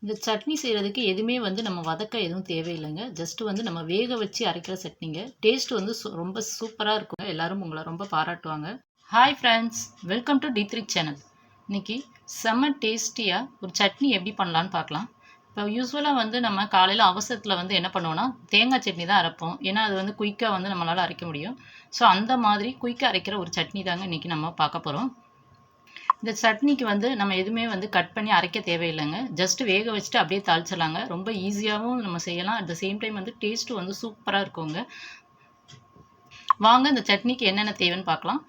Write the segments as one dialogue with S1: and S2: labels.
S1: இந்த சட்னி செய்கிறதுக்கு எதுவுமே வந்து நம்ம வதக்க எதுவும் தேவையில்லைங்க. ஜஸ்ட் வந்து நம்ம வேக வச்சு அரைக்கிற சட்னிங்க. டேஸ்ட் வந்து சு- ரொம்ப சூப்பராக இருக்கும் எல்லாரும் உங்களை ரொம்ப பாராட்டுவாங்க. Hi friends welcome to T three channel இன்னைக்கு செம்ம டேஸ்டியாக ஒரு சட்னி எப்படி பண்ணலான்னு பார்க்கலாம். இப்போ யூஸ்வலாக வந்து நம்ம காலையில் அவசரத்தில் வந்து என்ன பண்ணுவோம்னா தேங்காய் சட்னி தான் அரைப்போம். ஏன்னா அது வந்து குயிக்காக வந்து நம்மளால் அரைக்க முடியும். ஸோ அந்த மாதிரி குயிக்காக அரைக்கிற ஒரு சட்னி தாங்க இன்றைக்கி நம்ம பார்க்க போகிறோம் இந்த சட்னிக்கு வந்து நம்ம எதுவுமே வந்து கட் பண்ணி அரைக்க தேவையில்லைங்க. ஜஸ்ட் வேக வச்சுட்டு அப்படியே தாளிச்சிடலாங்க. ரொம்ப ஈஸியாகவும் நம்ம செய்யலாம். அட் த சேம் டைம் வந்து டேஸ்ட்டு வந்து சூப்பராக இருக்குங்க. வாங்க இந்த சட்னிக்கு என்னென்ன தேவைன்னு பார்க்கலாம்.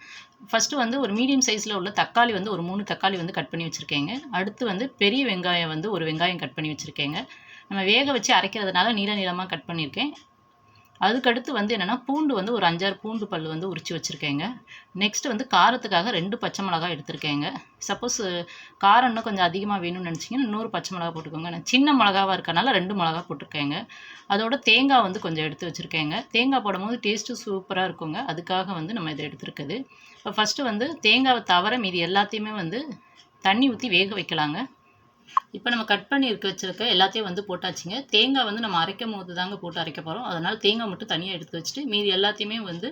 S1: ஃபஸ்ட்டு வந்து ஒரு மீடியம் சைஸில் உள்ள தக்காளி வந்து ஒரு மூணு தக்காளி வந்து கட் பண்ணி வச்சுருக்கேங்க. அடுத்து வந்து பெரிய வெங்காயம் வந்து ஒரு வெங்காயம் கட் பண்ணி வச்சுருக்கேங்க. நம்ம வேக வச்சு அரைக்கிறதுனால நீள நீளமாக கட் பண்ணியிருக்கேன். அதுக்கடுத்து வந்து என்னென்னா பூண்டு வந்து ஒரு அஞ்சாறு பூண்டு பல் வந்து உரித்து வச்சுருக்கேங்க. நெக்ஸ்ட்டு வந்து காரத்துக்காக ரெண்டு பச்சை மிளகாய் எடுத்திருக்கேங்க. சப்போஸ் காரம் இன்னும் கொஞ்சம் அதிகமாக வேணும்னு நினச்சிங்கன்னா இன்னொரு பச்சை மிளகா போட்டுக்கோங்க. நான் சின்ன மிளகாவாக இருக்கனால ரெண்டு மிளகா போட்டிருக்கேங்க. அதோட தேங்காய் வந்து கொஞ்சம் எடுத்து வச்சுருக்கேங்க. தேங்காய் போடும்போது டேஸ்ட்டு சூப்பராக இருக்குங்க. அதுக்காக வந்து நம்ம இதை எடுத்துருக்குது இப்போ ஃபஸ்ட்டு வந்து தேங்காவை தவிர மீதி எல்லாத்தையுமே வந்து தண்ணி ஊற்றி வேக வைக்கலாங்க. இப்போ நம்ம கட் பண்ணி இருக்க வச்சிருக்க எல்லாத்தையும் வந்து போட்டாச்சுங்க. தேங்காய் வந்து நம்ம அரைக்கும் போது தாங்க போட்டு அரைக்க போகிறோம் அதனால் தேங்காய் மட்டும் தனியாக எடுத்து வச்சுட்டு மீதி எல்லாத்தையுமே வந்து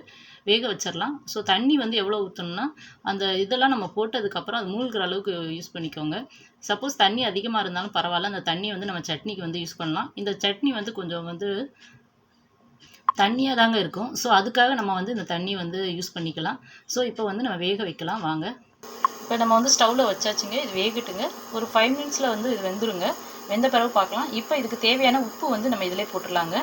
S1: வேக வச்சிடலாம் ஸோ தண்ணி வந்து எவ்வளோ ஊற்றணும்னா அந்த இதெல்லாம் நம்ம போட்டதுக்கப்புறம் அது மூழ்கிற அளவுக்கு யூஸ் பண்ணிக்கோங்க. சப்போஸ் தண்ணி அதிகமாக இருந்தாலும் பரவாயில்ல. அந்த தண்ணி வந்து நம்ம சட்னிக்கு வந்து யூஸ் பண்ணலாம். இந்த சட்னி வந்து கொஞ்சம் வந்து தண்ணியாக தாங்க இருக்கும். ஸோ அதுக்காக நம்ம வந்து இந்த தண்ணி வந்து யூஸ் பண்ணிக்கலாம். ஸோ இப்போ வந்து நம்ம வேக வைக்கலாம். வாங்க. இப்போ நம்ம வந்து ஸ்டவ்வில் வச்சாச்சுங்க இது வேகட்டுங்க. ஒரு ஃபைவ் மினிட்ஸில் வந்து இது வெந்துருங்க. வெந்த பிறகு பார்க்கலாம். இப்போ இதுக்கு தேவையான உப்பு வந்து நம்ம இதிலே போட்டுடலாங்க.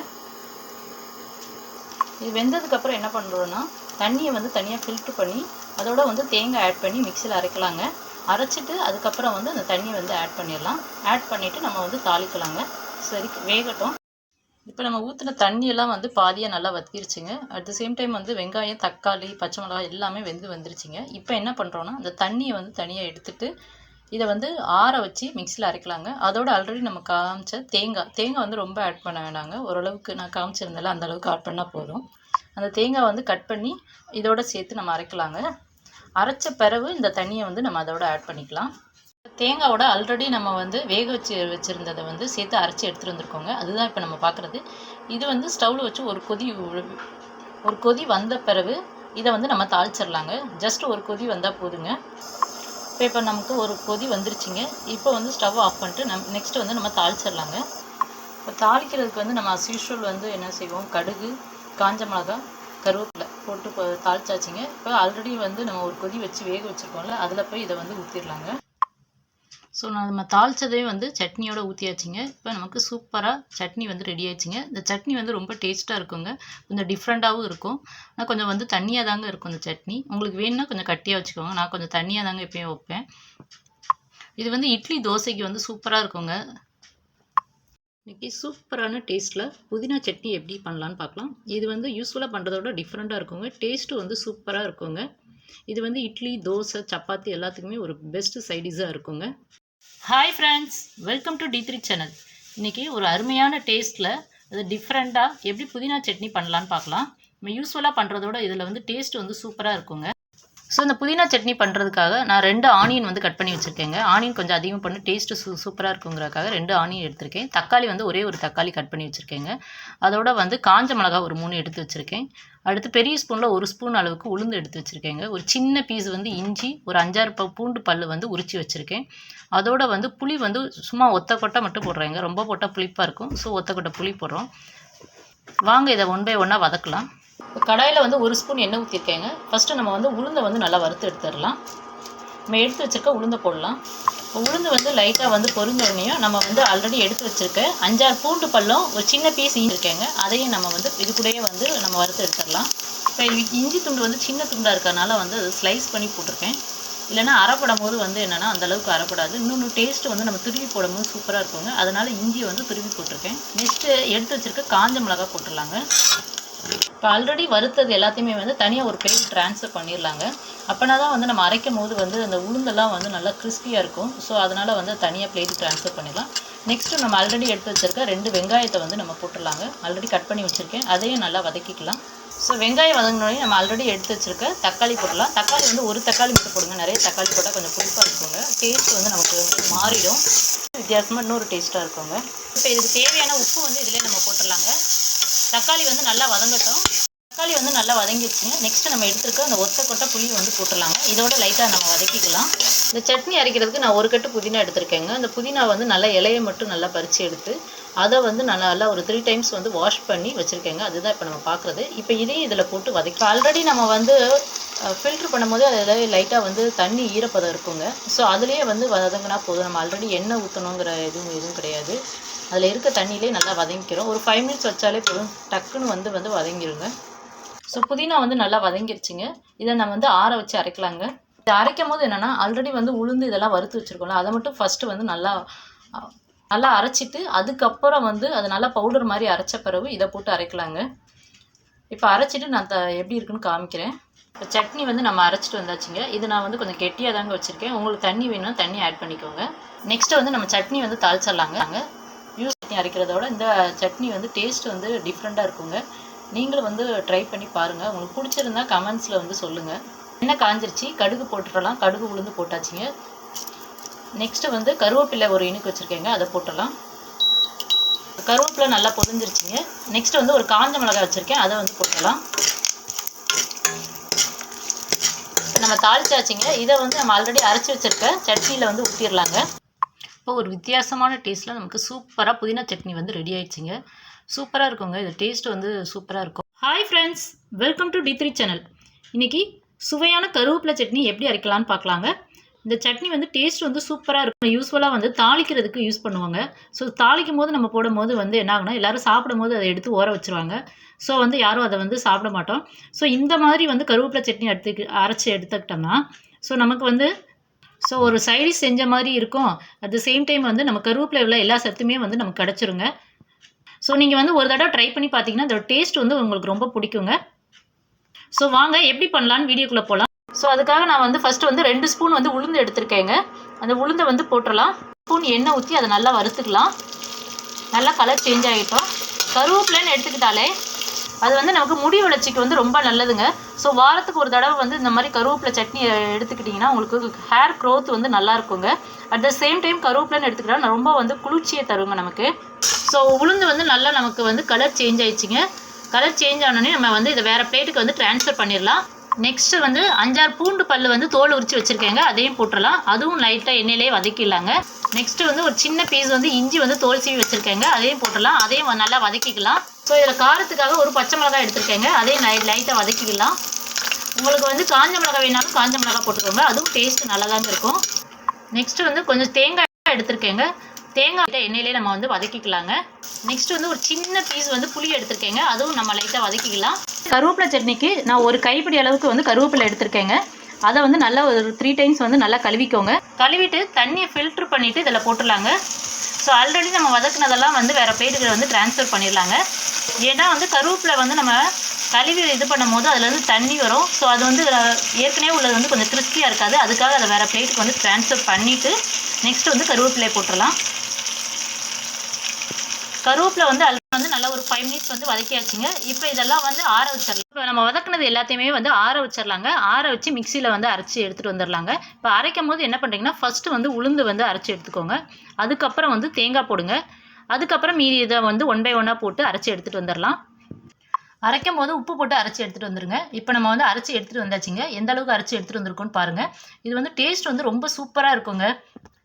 S1: இது வெந்ததுக்கப்புறம் என்ன பண்ணுறோன்னா தண்ணியை வந்து தனியாக ஃபில்ட்ரு பண்ணி அதோட வந்து தேங்காய் ஆட் பண்ணி மிக்சியில் அரைக்கலாங்க. அரைச்சிட்டு அதுக்கப்புறம் வந்து அந்த தண்ணியை வந்து ஆட் பண்ணிடலாம். ஆட் பண்ணிவிட்டு நம்ம வந்து தாளிக்கலாங்க. சரி வேகட்டும். இப்போ நம்ம ஊற்றின தண்ணியெல்லாம் வந்து பாதியாக நல்லா வத்திருச்சுங்க அட் த சேம் டைம் வந்து வெங்காயம் தக்காளி பச்சை மிளகாய் எல்லாமே வெந்து வந்துருச்சுங்க. இப்போ என்ன பண்ணுறோன்னா அந்த தண்ணியை வந்து தனியாக எடுத்துட்டு இதை வந்து ஆற வச்சு மிக்சியில் அரைக்கலாங்க. அதோட ஆல்ரெடி நம்ம காமிச்ச தேங்காய் தேங்காய் வந்து ரொம்ப ஆட் பண்ண வேணாங்க. ஓரளவுக்கு நான் காமிச்சிருந்தால அந்த அளவுக்கு ஆட் பண்ணால் போதும். அந்த தேங்காய் வந்து கட் பண்ணி இதோட சேர்த்து நம்ம அரைக்கலாங்க. அரைச்ச பிறகு இந்த தண்ணியை வந்து நம்ம அதோட ஆட் பண்ணிக்கலாம். தேங்காவோட ஆல்ரெடி நம்ம வந்து வேக வச்சு வச்சுருந்ததை வந்து சேர்த்து அரைச்சி எடுத்துகிட்டு வந்திருக்கோங்க. அதுதான் இப்போ நம்ம பார்க்குறது இது வந்து ஸ்டவ்வில் வச்சு ஒரு கொதி ஒரு கொதி வந்த பிறகு இதை வந்து நம்ம தாளிச்சிடலாங்க. ஜஸ்ட் ஒரு கொதி வந்தால் போதுங்க. இப்போ இப்போ நமக்கு ஒரு கொதி வந்துருச்சுங்க. இப்போ வந்து ஸ்டவ் ஆஃப் பண்ணிட்டு நம் நெக்ஸ்ட்டு வந்து நம்ம தாளிச்சிடலாங்க. இப்போ தாளிக்கிறதுக்கு வந்து நம்ம as வந்து என்ன செய்வோம்? கடுகு காஞ்ச மிளகா கருவேப்பிலை போட்டு தாளிச்சாச்சுங்க. இப்போ ஆல்ரெடி வந்து நம்ம ஒரு கொதி வச்சு வேக வச்சுருக்கோம்ல அதில் போய் இதை வந்து ஊற்றிடலாங்க ஸோ நான் நம்ம தாளிச்சதே வந்து சட்னியோட ஊற்றியாச்சுங்க இப்போ நமக்கு சூப்பராக சட்னி வந்து ரெடி ஆயிடுச்சுங்க. இந்த சட்னி வந்து ரொம்ப டேஸ்ட்டாக இருக்குங்க. கொஞ்சம் டிஃப்ரெண்ட்டாகவும் இருக்கும். ஆனால் கொஞ்சம் வந்து தண்ணியாக தாங்க இருக்கும் இந்த சட்னி. உங்களுக்கு வேணும்னா கொஞ்சம் கட்டியாக வச்சுக்கோங்க. நான் கொஞ்சம் தண்ணியாக தாங்க எப்பயும் வைப்பேன். இது வந்து இட்லி தோசைக்கு வந்து சூப்பராக இருக்குங்க. இன்றைக்கி சூப்பரான டேஸ்ட்டில் புதினா சட்னி எப்படி பண்ணலான்னு பார்க்கலாம். இது வந்து யூஸ்ஃபுல்லாக பண்ணுறதோட டிஃப்ரெண்ட்டாக இருக்குங்க. டேஸ்ட்டு வந்து சூப்பராக இருக்குங்க. இது வந்து இட்லி தோசை சப்பாத்தி எல்லாத்துக்குமே ஒரு பெஸ்ட்டு சைடிஷாக இருக்குங்க. Hi friends welcome to T three channel இன்றைக்கி ஒரு அருமையான டேஸ்ட்டில் அது டிஃப்ரெண்ட்டாக எப்படி புதினா சட்னி பண்ணலான்னு பார்க்கலாம். நம்ம யூஸ்ஃபுல்லாக பண்ணுறதோட இதில் வந்து டேஸ்ட் வந்து சூப்பராக இருக்குங்க. ஸோ இந்த புதினா சட்னி பண்ணுறதுக்காக நான் ரெண்டு ஆனியன் வந்து கட் பண்ணி வச்சுருக்கேங்க. ஆனியன் கொஞ்சம் அதிகம் பண்ணி டேஸ்ட்டு சூ சூப்பராக இருக்குங்கிறக்காக ரெண்டு ஆனியன் எடுத்திருக்கேன். தக்காளி வந்து ஒரே ஒரு தக்காளி கட் பண்ணி வச்சுருக்கேங்க. அதோட வந்து காஞ்ச மிளகா ஒரு மூணு எடுத்து வச்சுருக்கேன். அடுத்து பெரிய ஸ்பூனில் ஒரு ஸ்பூன் அளவுக்கு உளுந்து எடுத்து வச்சுருக்கேங்க. ஒரு சின்ன பீஸ் வந்து இஞ்சி ஒரு அஞ்சாறு ப பூண்டு பல் வந்து உரித்து வச்சுருக்கேன். அதோட வந்து புளி வந்து சும்மா ஒத்த கொட்டை மட்டும் போடுறேங்க. ரொம்ப போட்டால் புளிப்பாக இருக்கும். ஸோ ஒத்த கொட்டை புளி போடுறோம். வாங்க இதை ஒன் பை ஒன்னாக வதக்கலாம். இப்போ கடாயில் வந்து ஒரு ஸ்பூன் எண்ணெய் ஊற்றிருக்கேங்க ஃபஸ்ட்டு நம்ம வந்து உளுந்தை வந்து நல்லா வறுத்து எடுத்துடலாம். நம்ம எடுத்து வச்சுருக்க உளுந்தை போடலாம். இப்போ உளுந்து வந்து லைட்டாக வந்து பொரிஞ்சோடனையும் நம்ம வந்து ஆல்ரெடி எடுத்து வச்சுருக்க அஞ்சாறு பூண்டு பல்லம் ஒரு சின்ன பீஸ் இருக்கேங்க. அதையும் நம்ம வந்து இது கூடயே வந்து நம்ம வறுத்து எடுத்துடலாம். இப்போ இஞ்சி துண்டு வந்து சின்ன துண்டாக இருக்கறனால வந்து அது ஸ்லைஸ் பண்ணி போட்டிருக்கேன். இல்லைன்னா அரைப்படும் போது வந்து என்னென்னா அந்தளவுக்கு அரைப்படாது. இன்னொன்று டேஸ்ட்டு வந்து நம்ம துருவி போடும்போது சூப்பராக இருக்குங்க. அதனால் இஞ்சியை வந்து துருவி போட்டிருக்கேன். நெக்ஸ்ட்டு எடுத்து வச்சுருக்க காஞ்ச மிளகா போட்டுடலாங்க. இப்போ ஆல்ரெடி வறுத்தது எல்லாத்தையுமே வந்து தனியாக ஒரு பிளேட் ட்ரான்ஸ்ஃபர் பண்ணிடலாங்க. அப்போனா தான் வந்து நம்ம அரைக்கும் போது வந்து அந்த உளுந்தெல்லாம் வந்து நல்லா கிறிஸ்பியாக இருக்கும். ஸோ அதனால் வந்து தனியாக பிளேட் ட்ரான்ஸ்ஃபர் பண்ணிடலாம். நெக்ஸ்ட்டு நம்ம ஆல்ரெடி எடுத்து வச்சிருக்க ரெண்டு வெங்காயத்தை வந்து நம்ம போட்டுடலாங்க. ஆல்ரெடி கட் பண்ணி வச்சுருக்கேன். அதையும் நல்லா வதக்கிக்கலாம். ஸோ வெங்காயம் வதங்கினோடனே நம்ம ஆல்ரெடி எடுத்து வச்சுருக்க தக்காளி போடலாம் தக்காளி வந்து ஒரு தக்காளி மட்டும் போடுங்க. நிறைய தக்காளி போட்டால் கொஞ்சம் புளிப்பாக இருக்குங்க. டேஸ்ட் வந்து நமக்கு மாறிடும். வித்தியாசமாக இன்னொரு டேஸ்ட்டாக இருக்குங்க. இப்போ இதுக்கு தேவையான உப்பு வந்து இதிலே நம்ம போட்டுடலாங்க. தக்காளி வந்து நல்லா வதங்கட்டும். தக்காளி வந்து நல்லா வதங்கிடுச்சுங்க நெக்ஸ்ட் நம்ம எடுத்துருக்க அந்த ஒத்த கொட்டை புளி வந்து போட்டுடலாங்க. இதோட லைட்டாக நம்ம வதக்கிக்கலாம். இந்த சட்னி அரைக்கிறதுக்கு நான் ஒரு கட்டு புதினா எடுத்திருக்கேங்க. அந்த புதினா வந்து நல்லா இலையை மட்டும் நல்லா பறித்து எடுத்து அதை வந்து நல்லா ஒரு த்ரீ டைம்ஸ் வந்து வாஷ் பண்ணி வச்சுருக்கேங்க. அதுதான் இப்போ நம்ம பார்க்குறது இப்போ இதையும் இதில் போட்டு வதக்கி ஆல்ரெடி நம்ம வந்து ஃபில்ட்ரு பண்ணும்போது அதில் லைட்டாக வந்து தண்ணி ஈரப்பதம் இருக்குங்க. ஸோ அதுலேயே வந்து வதங்கினா போதும். நம்ம ஆல்ரெடி எண்ணெய் ஊற்றணுங்கிற எதுவும் எதுவும் கிடையாது. அதில் இருக்க தண்ணியிலே நல்லா வதங்கிக்கிறோம் ஒரு ஃபைவ் மினிட்ஸ் வச்சாலே போதும். டக்குன்னு வந்து வந்து வதங்கிடுங்க ஸோ புதினா வந்து நல்லா வதங்கிருச்சுங்க. இதை நம்ம வந்து ஆற வச்சு அரைக்கலாங்க. இதை அரைக்கும் போது என்னென்னா ஆல்ரெடி வந்து உளுந்து இதெல்லாம் வறுத்து வச்சுருக்கோம்ல அதை மட்டும் ஃபஸ்ட்டு வந்து நல்லா நல்லா அரைச்சிட்டு அதுக்கப்புறம் வந்து அது நல்லா பவுடர் மாதிரி அரைச்ச பிறகு இதை போட்டு அரைக்கலாங்க. இப்போ அரைச்சிட்டு நான் த எப்படி இருக்குன்னு காமிக்கிறேன். இப்போ சட்னி வந்து நம்ம அரைச்சிட்டு வந்தாச்சுங்க. இது நான் வந்து கொஞ்சம் கெட்டியாக தாங்க வச்சுருக்கேன். உங்களுக்கு தண்ணி வேணும்னா தண்ணி ஆட் பண்ணிக்கோங்க. நெக்ஸ்ட்டு வந்து நம்ம சட்னி வந்து தாளிச்சிடலாங்க. அங்கே யூஸ் சட்னி அரைக்கிறதோட இந்த சட்னி வந்து டேஸ்ட் வந்து டிஃப்ரெண்ட்டாக இருக்குங்க. நீங்களும் வந்து ட்ரை பண்ணி பாருங்கள் உங்களுக்கு பிடிச்சிருந்தா கமெண்ட்ஸில் வந்து சொல்லுங்கள் எண்ணெய் காஞ்சிருச்சு. கடுகு போட்டுடலாம். கடுகு உளுந்து போட்டாச்சுங்க. நெக்ஸ்ட்டு வந்து கருவேப்பிலை ஒரு இனுக்கு வச்சுருக்கேங்க. அதை போட்டுடலாம். கருவேப்பிலை நல்லா பொதிஞ்சிருச்சுங்க நெக்ஸ்ட்டு வந்து ஒரு காஞ்ச மிளகாய் வச்சுருக்கேன். அதை வந்து போட்டுடலாம். நம்ம தாளிச்சாச்சுங்க இதை வந்து நம்ம ஆல்ரெடி அரைச்சி வச்சிருக்க சட்னியில் வந்து ஊற்றிடலாங்க இப்போ ஒரு வித்தியாசமான டேஸ்ட்டில் நமக்கு சூப்பராக புதினா சட்னி வந்து ரெடி ஆயிடுச்சுங்க. சூப்பராக இருக்குங்க. இது டேஸ்ட் வந்து சூப்பராக இருக்கும். Hi friends welcome to T three channel இன்னைக்கு சுவையான கருவேப்பிலை சட்னி எப்படி அரைக்கலான்னு பார்க்கலாங்க. இந்த சட்னி வந்து டேஸ்ட் வந்து சூப்பராக இருக்கும். யூஸ்ஃபுல்லாக வந்து தாளிக்கிறதுக்கு யூஸ் பண்ணுவாங்க. ஸோ தாளிக்கும் போது நம்ம போடும்போது வந்து என்ன ஆகுனா எல்லாரும் சாப்பிடும் போது அதை எடுத்து ஊற வச்சிருவாங்க. ஸோ வந்து யாரும் அதை வந்து சாப்பிட மாட்டோம். ஸோ இந்த மாதிரி வந்து கருவேப்பிலை சட்னி எடுத்து அரைச்சி எடுத்துக்கிட்டோம்னா ஸோ நமக்கு வந்து ஸோ ஒரு சைடிஷ் செஞ்ச மாதிரி இருக்கும். அட் த சேம் டைம் வந்து நம்ம கருவேப்பிலை உள்ள எல்லா சத்துமே வந்து நமக்கு கிடச்சிருங்க. ஸோ நீங்கள் வந்து ஒரு தடவை ட்ரை பண்ணி பார்த்தீங்கன்னா அதோட டேஸ்ட் வந்து உங்களுக்கு ரொம்ப பிடிக்குங்க. ஸோ வாங்க எப்படி பண்ணலான்னு வீடியோக்குள்ளே போகலாம் ஸோ அதுக்காக நான் வந்து ஃபஸ்ட்டு வந்து ரெண்டு ஸ்பூன் வந்து உளுந்து எடுத்திருக்கேங்க. அந்த உளுந்தை வந்து போட்டுடலாம் ஸ்பூன் எண்ணெய் ஊற்றி அதை நல்லா வறுத்துக்கலாம். நல்லா கலர் சேஞ்ச் ஆகிட்டோம் கருவேப்பிலைன்னு எடுத்துக்கிட்டாலே அது வந்து நமக்கு முடி வளர்ச்சிக்கு வந்து ரொம்ப நல்லதுங்க. ஸோ வாரத்துக்கு ஒரு தடவை வந்து இந்த மாதிரி கருவேப்பிலை சட்னி எடுத்துக்கிட்டிங்கன்னா உங்களுக்கு ஹேர் க்ரோத் வந்து நல்லா இருக்குங்க. அட் த சேம் டைம் கருவேப்பிலைன்னு எடுத்துக்கிட்டா ரொம்ப வந்து குளிர்ச்சியை தருங்க நமக்கு. ஸோ உளுந்து வந்து நல்லா நமக்கு வந்து கலர் சேஞ்ச் ஆயிடுச்சுங்க. கலர் சேஞ்ச் ஆனோடனே நம்ம வந்து இதை வேறு பிளேட்டுக்கு வந்து ட்ரான்ஸ்ஃபர் பண்ணிடலாம். நெக்ஸ்ட்டு வந்து அஞ்சாறு பூண்டு பல் வந்து தோல் உரிச்சு வச்சுருக்கேங்க. அதையும் போட்டுடலாம் அதுவும் லைட்டாக எண்ணெயிலே வதக்கிடலாங்க. நெக்ஸ்ட்டு வந்து ஒரு சின்ன பீஸ் வந்து இஞ்சி வந்து தோல் சீவி வச்சுருக்கேங்க. அதையும் போட்டுடலாம் அதையும் நல்லா வதக்கிக்கலாம். ஸோ இதில் காரத்துக்காக ஒரு பச்சை மிளகாய் எடுத்திருக்கேங்க. அதையும் லை லைட்டாக வதக்கிக்கலாம். உங்களுக்கு வந்து காஞ்ச மிளகாய் வேணாலும் காஞ்ச மிளகாய் போட்டுக்கோங்க. அதுவும் டேஸ்ட் நல்லா தாங்க இருக்கும். நெக்ஸ்ட் வந்து கொஞ்சம் தேங்காய் எடுத்திருக்கேங்க. தேங்காய் எண்ணெயிலே நம்ம வந்து வதக்கிக்கலாங்க. நெக்ஸ்ட் வந்து ஒரு சின்ன பீஸ் வந்து புளி எடுத்திருக்கேங்க. அதுவும் நம்ம லைட்டாக வதக்கிக்கலாம். கருவேப்பிலை சட்னிக்கு நான் ஒரு கைப்பிடி அளவுக்கு வந்து கருவேப்பிலை எடுத்திருக்கேங்க. அதை வந்து நல்லா ஒரு த்ரீ டைம்ஸ் வந்து நல்லா கழுவிக்கோங்க. கழுவிட்டு தண்ணியை ஃபில்ட்ரு பண்ணிவிட்டு இதில் போட்டுடலாங்க. ஸோ ஆல்ரெடி நம்ம வதக்குனதெல்லாம் வந்து வேறு பேருக்கு வந்து ட்ரான்ஸ்ஃபர் பண்ணிடலாங்க. ஏன்னா வந்து கருவேப்பிலை வந்து நம்ம கழுவி இது பண்ணும்போது அதுலேருந்து தண்ணி வரும். ஸோ அது வந்து ஏற்கனவே உள்ளது வந்து கொஞ்சம் கிறிஸ்பியாக இருக்காது. அதுக்காக அதை வேறு பிளேட்டுக்கு வந்து ட்ரான்ஸ்ஃபர் பண்ணிவிட்டு நெக்ஸ்ட் வந்து கருவேப்பிலை போட்டுடலாம். கருவேப்பிலை வந்து அது வந்து நல்லா ஒரு ஃபைவ் மினிட்ஸ் வந்து வதக்கியாச்சுங்க. இப்போ இதெல்லாம் வந்து ஆற வச்சிடலாம். இப்போ நம்ம வதக்குனது எல்லாத்தையுமே வந்து ஆற வச்சிடலாங்க. ஆற வச்சு மிக்சியில் வந்து அரைச்சி எடுத்துகிட்டு வந்துடலாங்க. இப்போ அரைக்கும் போது என்ன பண்ணுறீங்கன்னா ஃபஸ்ட்டு வந்து உளுந்து வந்து அரைச்சி எடுத்துக்கோங்க. அதுக்கப்புறம் வந்து தேங்காய் போடுங்க. அதுக்கப்புறம் மீதி இதை வந்து ஒன் பை ஒன்னாக போட்டு அரைச்சி எடுத்துகிட்டு வந்துடலாம். அரைக்கும் போது உப்பு போட்டு அரைச்சி எடுத்துகிட்டு வந்துருங்க. இப்போ நம்ம வந்து அரைச்சி எடுத்துகிட்டு வந்தாச்சுங்க. எந்த அளவுக்கு அரைச்சி எடுத்துகிட்டு வந்திருக்கோன்னு பாருங்கள் இது வந்து டேஸ்ட் வந்து ரொம்ப சூப்பராக இருக்குங்க.